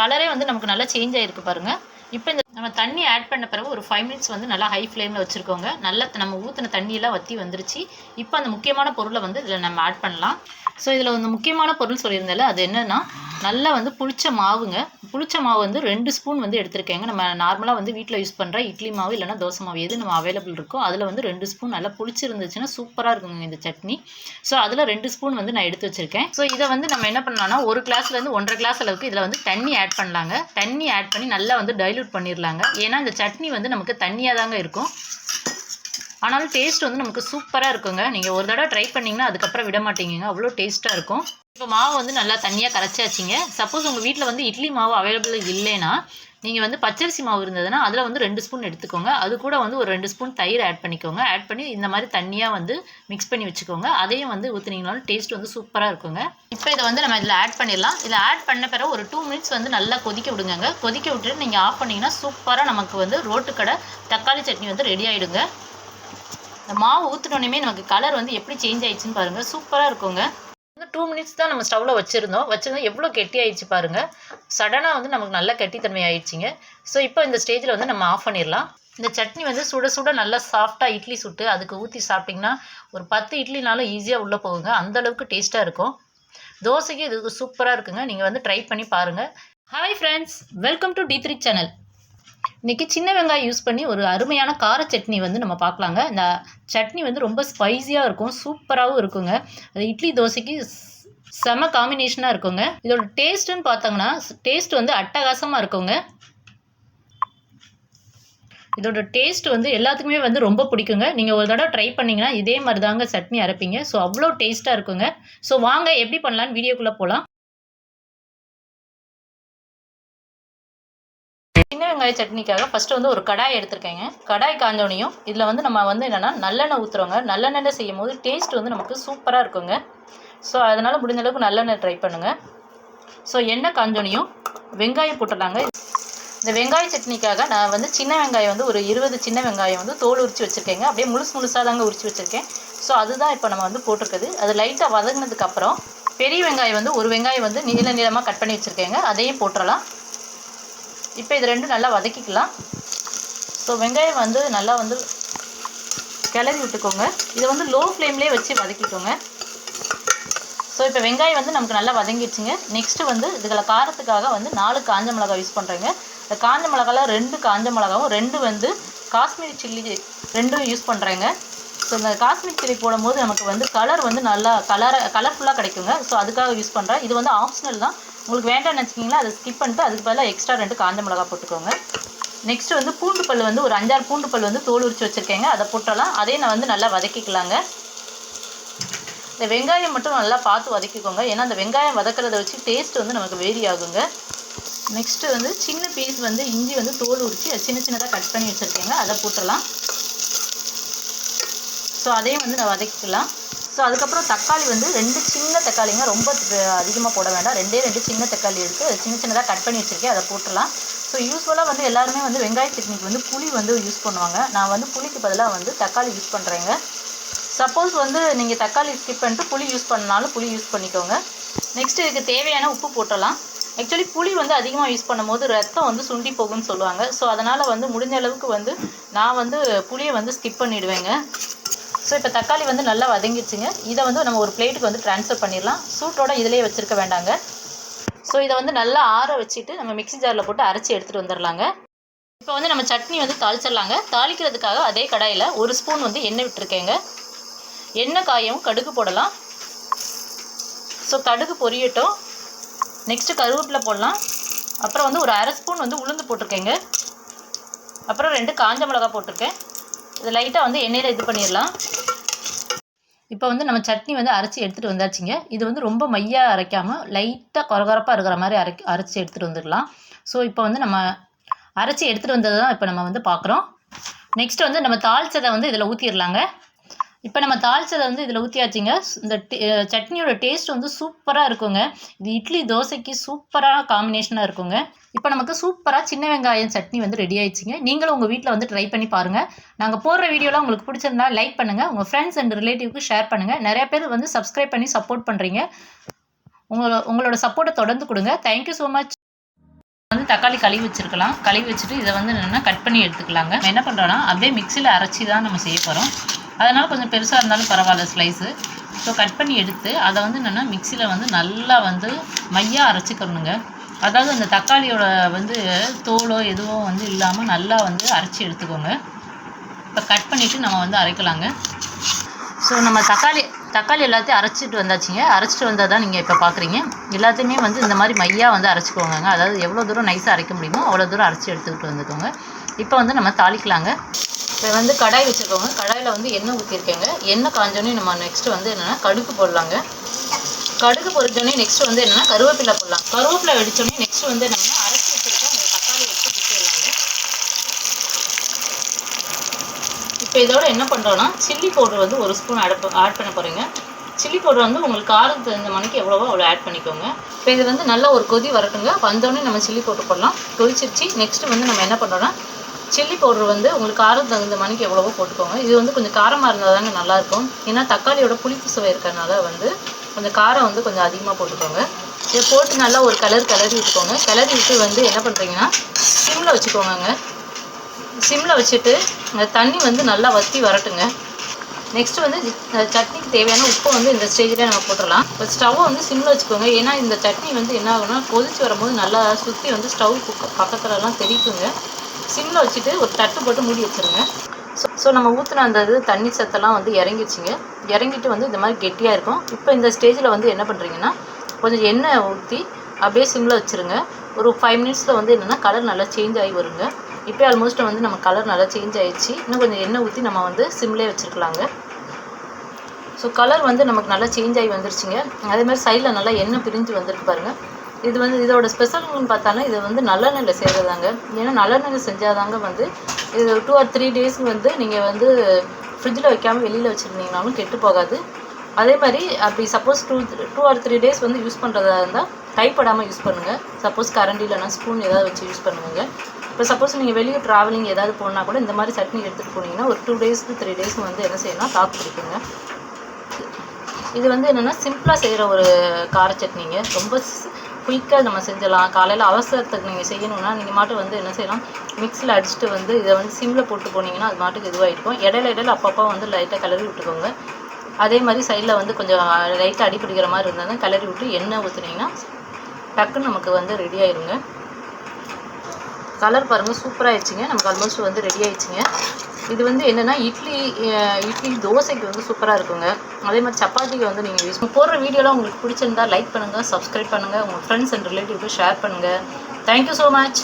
S1: கலரே வந்து நமக்கு நல்லா சேஞ்ச் ஆகிருக்கு பாருங்கள் இப்போ இந்த நம்ம தண்ணி ஆட் பண்ண பிறகு ஒரு ஃபைவ் மினிட்ஸ் வந்து நல்லா ஹை ஃப்ளேமில் வச்சுருக்கோங்க. நல்லா நம்ம ஊற்றின தண்ணியெல்லாம் வற்றி வந்துருச்சு. இப்போ அந்த முக்கியமான பொருளை வந்து இதில் நம்ம ஆட் பண்ணலாம். ஸோ இதில் வந்து முக்கியமான பொருள் சொல்லியிருந்தால அது என்னென்னா நல்லா வந்து புளிச்ச மாவுங்க. புளிச்ச மாவு வந்து ரெண்டு ஸ்பூன் வந்து எடுத்திருக்கேங்க. நம்ம நார்மலாக வந்து வீட்டில் யூஸ் பண்ணுற இட்லி மாவு இல்லைன்னா தோசை மாவு எது நம்ம அவைலபிள் இருக்கோ அதில் வந்து ரெண்டு ஸ்பூன் நல்லா புளிச்சிருந்துச்சுன்னா சூப்பராக இருக்குங்க இந்த சட்னி. ஸோ அதில் ரெண்டு ஸ்பூன் வந்து நான் எடுத்து வச்சுருக்கேன். ஸோ இதை வந்து நம்ம என்ன பண்ணலாம்னா ஒரு கிளாஸ்லேருந்து ஒன்றரை கிளாஸ் அளவுக்கு இதில் வந்து தண்ணி ஆட் பண்ணலாங்க. தண்ணி ஆட் பண்ணி நல்லா வந்து டைல்யூட் பண்ணிடலாங்க ஏன்னா இந்த சட்னி வந்து நமக்கு தண்ணியாக தாங்க இருக்கும். ஆனாலும் டேஸ்ட் வந்து நமக்கு சூப்பராக இருக்குங்க. நீங்கள் ஒரு தடவை ட்ரை பண்ணிங்கன்னா அதுக்கப்புறம் விட மாட்டீங்க அவ்வளோ டேஸ்ட்டாக இருக்கும். இப்போ மாவு வந்து நல்லா தண்ணியாக கரைச்சாச்சிங்க. சப்போஸ் உங்கள் வீட்டில் வந்து இட்லி மாவு அவைலபிள் இல்லைன்னா நீங்கள் வந்து பச்சரிசி மாவு இருந்ததுன்னா அதில் வந்து ரெண்டு ஸ்பூன் எடுத்துக்கோங்க. அது கூட வந்து ஒரு ரெண்டு ஸ்பூன் தயிர் ஆட் பண்ணிக்கோங்க. ஆட் பண்ணி இந்த மாதிரி தண்ணியாக வந்து மிக்ஸ் பண்ணி வச்சுக்கோங்க. அதையும் வந்து ஊற்றுனீங்கனாலும் டேஸ்ட் வந்து சூப்பராக இருக்குங்க. இப்போ இதை வந்து நம்ம இதில் ஆட் பண்ணிடலாம். இதில் ஆட் பண்ண பிறகு ஒரு டூ மினிட்ஸ் வந்து நல்லா கொதிக்க விடுங்க கொதிக்க விட்டுட்டு நீங்கள் ஆஃப் பண்ணிங்கன்னா சூப்பராக நமக்கு வந்து ரோட்டு கடை தக்காளி சட்னி வந்து ரெடி ஆகிடுங்க இந்த மாவு ஊற்றினோடனே நமக்கு கலர் வந்து எப்படி சேஞ்ச் ஆயிடுச்சுன்னு பாருங்கள் சூப்பராக இருக்குங்க. டூ மினிட்ஸ் தான் நம்ம ஸ்டவ்வில் வச்சுருந்தோம். வச்சிருந்தோம் எவ்வளோ கெட்டி ஆயிடுச்சு பாருங்கள் சடனாக வந்து நமக்கு நல்ல கெட்டித்தன்மை ஆயிடுச்சுங்க. ஸோ இப்போ இந்த ஸ்டேஜில் வந்து நம்ம ஆஃப் பண்ணிடலாம். இந்த சட்னி வந்து சுட சுட நல்லா சாஃப்டாக இட்லி சுட்டு அதுக்கு ஊற்றி சாப்பிட்டிங்கன்னா ஒரு பத்து இட்லினாலும் ஈஸியாக உள்ளே போகுங்க. அந்தளவுக்கு டேஸ்ட்டாக இருக்கும். தோசைக்கு இது சூப்பராக இருக்குங்க. நீங்கள் வந்து ட்ரை பண்ணி பாருங்கள் hi friends welcome to T three channel இன்றைக்கி சின்ன வெங்காயம் யூஸ் பண்ணி ஒரு அருமையான கார சட்னி வந்து நம்ம பார்க்கலாங்க. இந்த சட்னி வந்து ரொம்ப ஸ்பைஸியாக இருக்கும் சூப்பராகவும் இருக்குங்க. அது இட்லி தோசைக்கு செம காம்பினேஷனாக இருக்குங்க. இதோட டேஸ்ட்டுன்னு பார்த்தாங்கன்னா டேஸ்ட் வந்து அட்டகாசமாக இருக்குங்க. இதோட டேஸ்ட் வந்து எல்லாத்துக்குமே வந்து ரொம்ப பிடிக்குங்க. நீங்கள் ஒரு தடவை ட்ரை பண்ணிங்கன்னா இதே மாதிரி தாங்க சட்னி அரைப்பீங்க. ஸோ அவ்வளோ டேஸ்ட்டாக இருக்குங்க. ஸோ வாங்க எப்படி பண்ணலான்னு வீடியோக்குள்ளே போகலாம் சின்ன வெங்காய சட்னிக்காக ஃபஸ்ட்டு வந்து ஒரு கடாய் எடுத்திருக்கேங்க. கடாய் காஞ்சோனையும் இதில் வந்து நம்ம வந்து என்னென்னா நல்லெண்ணெய் ஊற்றுறோங்க நல்லெண்ணெய் செய்யும் போது டேஸ்ட் வந்து நமக்கு சூப்பராக இருக்குங்க. ஸோ அதனால் முடிஞ்ச அளவுக்கு நல்லெண்ணெய் ட்ரை பண்ணுங்கள் ஸோ எண்ணெய் காஞ்சோனையும் வெங்காயம் போட்டுடலாங்க. இந்த வெங்காய சட்னிக்காக நான் வந்து சின்ன வெங்காயம் வந்து ஒரு இருபது சின்ன வெங்காயம் வந்து தோல் உரித்து வச்சுருக்கேங்க. அப்படியே முழுசு முழுசாக தாங்க உரித்து வச்சுருக்கேன். ஸோ அதுதான் இப்போ நம்ம வந்து போட்டிருக்குது அது லைட்டாக வதங்கினதுக்கப்புறம் பெரிய வெங்காயம் வந்து ஒரு வெங்காயம் வந்து நீள நீளமாக கட் பண்ணி வச்சுருக்கேங்க. அதையும் போட்டுடலாம். இப்போ இது ரெண்டும் நல்லா வதக்கிக்கலாம். ஸோ வெங்காயம் வந்து நல்லா வந்து கிளறி விட்டுக்கோங்க. இதை வந்து லோ ஃப்ளேம்லேயே வச்சு வதக்கிக்கோங்க. ஸோ இப்போ வெங்காயம் வந்து நமக்கு நல்லா வதங்கிடுச்சுங்க. நெக்ஸ்ட்டு வந்து இதுகளை காரத்துக்காக வந்து நாலு காஞ்ச மிளகா யூஸ் பண்ணுறேங்க இந்த காஞ்ச மிளகாலாம் ரெண்டு காஞ்ச மிளகாவும் ரெண்டு வந்து காஷ்மீரி சில்லி ரெண்டும் யூஸ் பண்ணுறேங்க ஸோ இந்த காஷ்மீரி சில்லி போடும்போது நமக்கு வந்து கலர் வந்து நல்லா கலர் கலர்ஃபுல்லாக கிடைக்குங்க. ஸோ அதுக்காக யூஸ் பண்ணுறேன் இது வந்து ஆப்ஷனல் தான். உங்களுக்கு வேண்டாம்னு வச்சுக்கிங்களா அதை ஸ்கிப் பண்ணிட்டு அதுக்கு பதிலாக எக்ஸ்ட்ரா ரெண்டு காஞ்ச மிளகா போட்டுக்கோங்க. நெக்ஸ்ட் வந்து பூண்டு பல் வந்து ஒரு அஞ்சாறு பூண்டு பல் வந்து தோல் உரிச்சு வச்சுருக்கேங்க. அதை போட்டலாம். அதே நான் வந்து நல்லா வதக்கிக்கலாங்க. இந்த வெங்காயம் மட்டும் நல்லா பார்த்து வதக்கிக்கோங்க. ஏன்னா அந்த வெங்காயம் வதக்கிறத வச்சு டேஸ்ட் வந்து நமக்கு வேரி ஆகுங்க நெக்ஸ்ட்டு வந்து சின்ன பீஸ் வந்து இஞ்சி வந்து தோல் உரித்து சின்ன சின்னதாக கட் பண்ணி வச்சுருக்கேங்க. அதை போட்டுடலாம். ஸோ அதையும் வந்து நான் வதக்கிக்கலாம். ஸோ அதுக்கப்புறம் தக்காளி வந்து ரெண்டு சின்ன தக்காளிங்க ரொம்ப அதிகமாக போட வேண்டாம். ரெண்டே ரெண்டு சின்ன தக்காளி எடுத்து சின்ன சின்னதாக கட் பண்ணி வச்சுருக்கேன். அதை போட்டுடலாம். ஸோ யூஸ்வலாக வந்து எல்லாருமே வந்து வெங்காய சட்னிக்கு வந்து புளி வந்து யூஸ் பண்ணுவாங்க. நான் வந்து புளிக்கு பதிலாக வந்து தக்காளி யூஸ் பண்ணுறேங்க சப்போஸ் வந்து நீங்கள் தக்காளி ஸ்கிப் பண்ணிட்டு புளி யூஸ் பண்ணாலும் புளி யூஸ் பண்ணிக்கோங்க. நெக்ஸ்ட் இதுக்கு தேவையான உப்பு போட்டலாம் ஆக்சுவலி புளி வந்து அதிகமாக யூஸ் பண்ணும்போது ரத்தம் வந்து சுண்டி போகும்னு சொல்லுவாங்க. ஸோ அதனால் வந்து முடிஞ்ச அளவுக்கு வந்து நான் வந்து புளியை வந்து ஸ்கிப் பண்ணிவிடுவேங்க ஸோ இப்போ தக்காளி வந்து நல்லா வதங்கிடுச்சுங்க. இதை வந்து நம்ம ஒரு பிளேட்டுக்கு வந்து ட்ரான்ஸ்ஃபர் பண்ணிடலாம். சூட்டோட இதிலே வச்சுருக்க வேண்டாங்க. ஸோ இதை வந்து நல்லா ஆற வச்சுட்டு நம்ம மிக்ஸி ஜாரில் போட்டு அரைச்சி எடுத்துகிட்டு வந்துடலாங்க. இப்போ வந்து நம்ம சட்னி வந்து தாளிச்சிடலாங்க. தாளிக்கிறதுக்காக அதே கடாயில் ஒரு ஸ்பூன் வந்து எண்ணெய் விட்டுருக்கேங்க. எண்ணெய் காயும் கடுகு போடலாம். ஸோ கடுகு பொரியட்டும். நெக்ஸ்ட்டு கருவேப்பிலை போடலாம். அப்புறம் வந்து ஒரு அரை ஸ்பூன் வந்து உளுந்து போட்டிருக்கேங்க. அப்புறம் ரெண்டு காஞ்ச மிளகா போட்டிருக்கேன். இது லைட்டாக வந்து எண்ணெயில் இது பண்ணிடலாம். இப்போ வந்து நம்ம சட்னி வந்து அரைச்சி எடுத்துகிட்டு வந்தாச்சுங்க. இது வந்து ரொம்ப மையாக அரைக்காமல் லைட்டாக கொரகொரப்பாக இருக்கிற மாதிரி அரை அரைச்சி எடுத்துகிட்டு வந்துடலாம். ஸோ இப்போ வந்து நம்ம அரைச்சி எடுத்துகிட்டு வந்தது தான் இப்போ நம்ம வந்து பார்க்குறோம். நெக்ஸ்ட் வந்து நம்ம தாளிச்சதை வந்து இதில் ஊற்றிடலாங்க இப்போ நம்ம தாளிச்சதை வந்து இதில் ஊற்றியாச்சுங்க இந்த டே- சட்னியோட டேஸ்ட் வந்து சூப்பராக இருக்குங்க. இது இட்லி தோசைக்கு சூப்பரான காம்பினேஷனாக இருக்குங்க. இப்போ நமக்கு சூப்பராக சின்ன வெங்காயம் சட்னி வந்து ரெடி ஆயிடுச்சுங்க. நீங்களும் உங்கள் வீட்டில் வந்து ட்ரை பண்ணி பாருங்கள் நாங்கள் போடுற வீடியோலாம் உங்களுக்கு பிடிச்சிருந்தா லைக் பண்ணுங்கள் உங்கள் ஃப்ரெண்ட்ஸ் அண்ட் ரிலேட்டிவ்க்கு ஷேர் பண்ணுங்கள் நிறைய பேர் வந்து சப்ஸ்கிரைப் பண்ணி சப்போர்ட் பண்ணுறீங்க உங்களோட உங்களோட சப்போர்ட்டை தொடர்ந்து கொடுங்க. தேங்க்யூ ஸோ மச் வந்து தக்காளி கழுவி வச்சுருக்கலாம். கழுவி வச்சுட்டு இதை வந்து என்னென்னா கட் பண்ணி எடுத்துக்கலாங்க. என்ன பண்ணுறோன்னா அப்படியே மிக்சியில் அரைச்சி தான் நம்ம செய்ய போகிறோம் அதனால் கொஞ்சம் பெருசாக இருந்தாலும் பரவாயில்ல ஸ்லைஸு ஸோ கட் பண்ணி எடுத்து அதை வந்து என்னென்னா மிக்சியில் வந்து நல்லா வந்து மையாக அரைச்சிக்கணுங்க. அதாவது அந்த தக்காளியோட வந்து தோலோ எதுவும் வந்து இல்லாமல் நல்லா வந்து அரைச்சி எடுத்துக்கோங்க. இப்போ கட் பண்ணிவிட்டு நம்ம வந்து அரைக்கலாங்க. ஸோ நம்ம தக்காளி தக்காளி எல்லாத்தையும் அரைச்சிட்டு வந்தாச்சுங்க. அரைச்சிட்டு வந்தால் தான் நீங்கள் இப்போ பார்க்குறீங்க எல்லாத்தையுமே வந்து இந்த மாதிரி மையாக வந்து அரைச்சிக்கோங்க அதாவது எவ்வளோ தூரம் நைஸாக அரைக்க முடியுமோ அவ்வளோ தூரம் அரைச்சி எடுத்துக்கிட்டு வந்துக்கோங்க. இப்போ வந்து நம்ம தாளிக்கலாங்க. இப்போ வந்து கடாய் வச்சுருக்கோங்க கடாயில் வந்து எண்ணெய் ஊற்றிருக்கேங்க எண்ணெய் காஞ்சோடனே நம்ம நெக்ஸ்ட்டு வந்து என்னென்னா கடுகு போடலாங்க. கடுகு பொரிச்சோடனே நெக்ஸ்ட் வந்து என்னென்னா கருவேப்பிலை போடலாம். கருவேப்பிலை வெடிச்சோடனே நெக்ஸ்ட் வந்து என்னென்னா அரைச்சி வச்சுருக்கோம் தக்காளி எடுத்து ஊற்றிடலாங்க இப்போ இதோட என்ன பண்ணுறோன்னா சில்லி பவுடர் வந்து ஒரு ஸ்பூன் ஆட் ஆட் பண்ண போகிறீங்க சில்லி பவுடர் வந்து உங்களுக்கு காரம் தகுந்த மணிக்கு எவ்வளவோ அவ்வளோ ஆட் பண்ணிக்கோங்க. இப்போ இது வந்து நல்லா ஒரு கொதி வரட்டுங்க. வந்தோடனே நம்ம சில்லி பவுடர் போடலாம். கொதிச்சிருச்சு. நெக்ஸ்ட் வந்து நம்ம என்ன பண்ணுறோன்னா சில்லி பவுடர் வந்து உங்களுக்கு காரம் தகுந்த மணிக்கு எவ்வளவோ போட்டுக்கோங்க. இது வந்து கொஞ்சம் காரமாக இருந்தால் தாங்க நல்லாயிருக்கும். ஏன்னா தக்காளியோட புளிப்பு சுவை இருக்கிறனால வந்து கொஞ்சம் காரம் வந்து கொஞ்சம் அதிகமாக போட்டுக்கோங்க. இதை போட்டு நல்லா ஒரு கலர் கலரி விட்டுக்கோங்க. கலரி விட்டு வந்து என்ன பண்ணுறீங்கன்னா சிம்மில் வச்சுக்கோங்க சிம்மில் வச்சுட்டு தண்ணி வந்து நல்லா வற்றி வரட்டுங்க. நெக்ஸ்ட்டு வந்து சட்னிக்கு தேவையான உப்பை வந்து இந்த ஸ்டேஜில் நம்ம போட்டுடலாம் இப்போ ஸ்டவ்வை வந்து சிம்மில் வச்சுக்கோங்க. ஏன்னா இந்த சட்னி வந்து என்ன ஆகும்னா கொதிச்சு வரும்போது நல்லா சுற்றி வந்து ஸ்டவ் பக்கத்துலலாம் தெரிக்குங்க. சிம்மில் வச்சுட்டு ஒரு தட்டு போட்டு மூடி வச்சுருங்க. ஸோ ஸோ நம்ம ஊற்றின அந்த இது தண்ணி சத்தெல்லாம் வந்து இறங்கிடுச்சுங்க. இறங்கிட்டு வந்து இந்த மாதிரி கெட்டியாக இருக்கும். இப்போ இந்த ஸ்டேஜில் வந்து என்ன பண்ணுறீங்கன்னா கொஞ்சம் எண்ணெய் ஊற்றி அப்படியே சிம்மில் வச்சுருங்க. ஒரு ஃபைவ் மினிட்ஸில் வந்து என்னென்னா கலர் நல்லா சேஞ்ச் ஆகி வருங்க. இப்போ ஆல்மோஸ்ட் வந்து நம்ம கலர் நல்லா சேஞ்ச் ஆகிடுச்சு இன்னும் கொஞ்சம் எண்ணெய் ஊற்றி நம்ம வந்து சிம்லேயே வச்சுருக்கலாங்க. ஸோ கலர் வந்து நமக்கு நல்லா சேஞ்ச் ஆகி வந்துருச்சுங்க. அதே மாதிரி சைடில் நல்லா எண்ணெய் பிரிஞ்சு வந்திருக்கு பாருங்கள் இது வந்து இதோட ஸ்பெஷல்னு பார்த்தாலும் இது வந்து நல்லெண்ணெயில் செய்கிறதாங்க ஏன்னா நல்லெண்ணெயில் செஞ்சாதாங்க வந்து இது டூ ஆர் த்ரீ டேஸ்க்கு வந்து நீங்கள் வந்து ஃப்ரிட்ஜில் வைக்காமல் வெளியில் வச்சுருந்தீங்கனாலும் கெட்டு போகாது. அதே மாதிரி அப்படி suppose two two or three days வந்து யூஸ் பண்ணுறதா இருந்தால் கைப்படாமல் யூஸ் பண்ணுங்கள் சப்போஸ் கரண்டி இல்லைனா ஸ்பூன் ஏதாவது வச்சு யூஸ் பண்ணுங்க இப்போ சப்போஸ் நீங்கள் வெளியே ட்ராவலிங் ஏதாவது போனால் கூட இந்த மாதிரி சட்னி எடுத்துகிட்டு போனீங்கன்னா ஒரு டூ டேஸ்க்கு த்ரீ டேஸ் வந்து என்ன செய்யணும் தாக்கு பிடிக்குங்க இது வந்து என்னென்னா சிம்பிளாக செய்கிற ஒரு கார சட்னிங்க. ரொம்ப குயிக்காக நம்ம செஞ்சிடலாம். காலையில் அவசரத்துக்கு நீங்கள் செய்யணும்னா நீங்கள் மாட்டு வந்து என்ன செய்யலாம்? மிக்ஸில் அடிச்சுட்டு வந்து இதை வந்து சிம்மில் போட்டு போனீங்கன்னா அது மாட்டுக்கு இதுவாகிருக்கும் இடையில இடையில அப்பப்போ வந்து லைட்டாக கிளறி விட்டுக்கோங்க. அதே மாதிரி சைடில் வந்து கொஞ்சம் லைட்டாக அடி பிடிக்கிற மாதிரி இருந்தால் கிளறி விட்டு எண்ணெய் ஊற்றுனீங்கன்னா டக்குன்னு நமக்கு வந்து ரெடி ஆயிருங்க. கலர் பாருங்கள் சூப்பராக ஆயிடுச்சுங்க நமக்கு ஆல்மோஸ்ட் வந்து ரெடி ஆயிடுச்சுங்க இது வந்து என்னென்னா இட்லி இட்லி தோசைக்கு வந்து சூப்பராக இருக்குங்க. அதே மாதிரி சப்பாத்திக்கு வந்து நீங்கள் யூஸ் போடுற வீடியோலாம் உங்களுக்கு பிடிச்சிருந்தா லைக் பண்ணுங்கள் சப்ஸ்கிரைப் பண்ணுங்கள் உங்கள் ஃப்ரெண்ட்ஸ் அண்ட் ரிலேட்டிவ்க்கு ஷேர் பண்ணுங்கள் தேங்க்யூ ஸோ மச்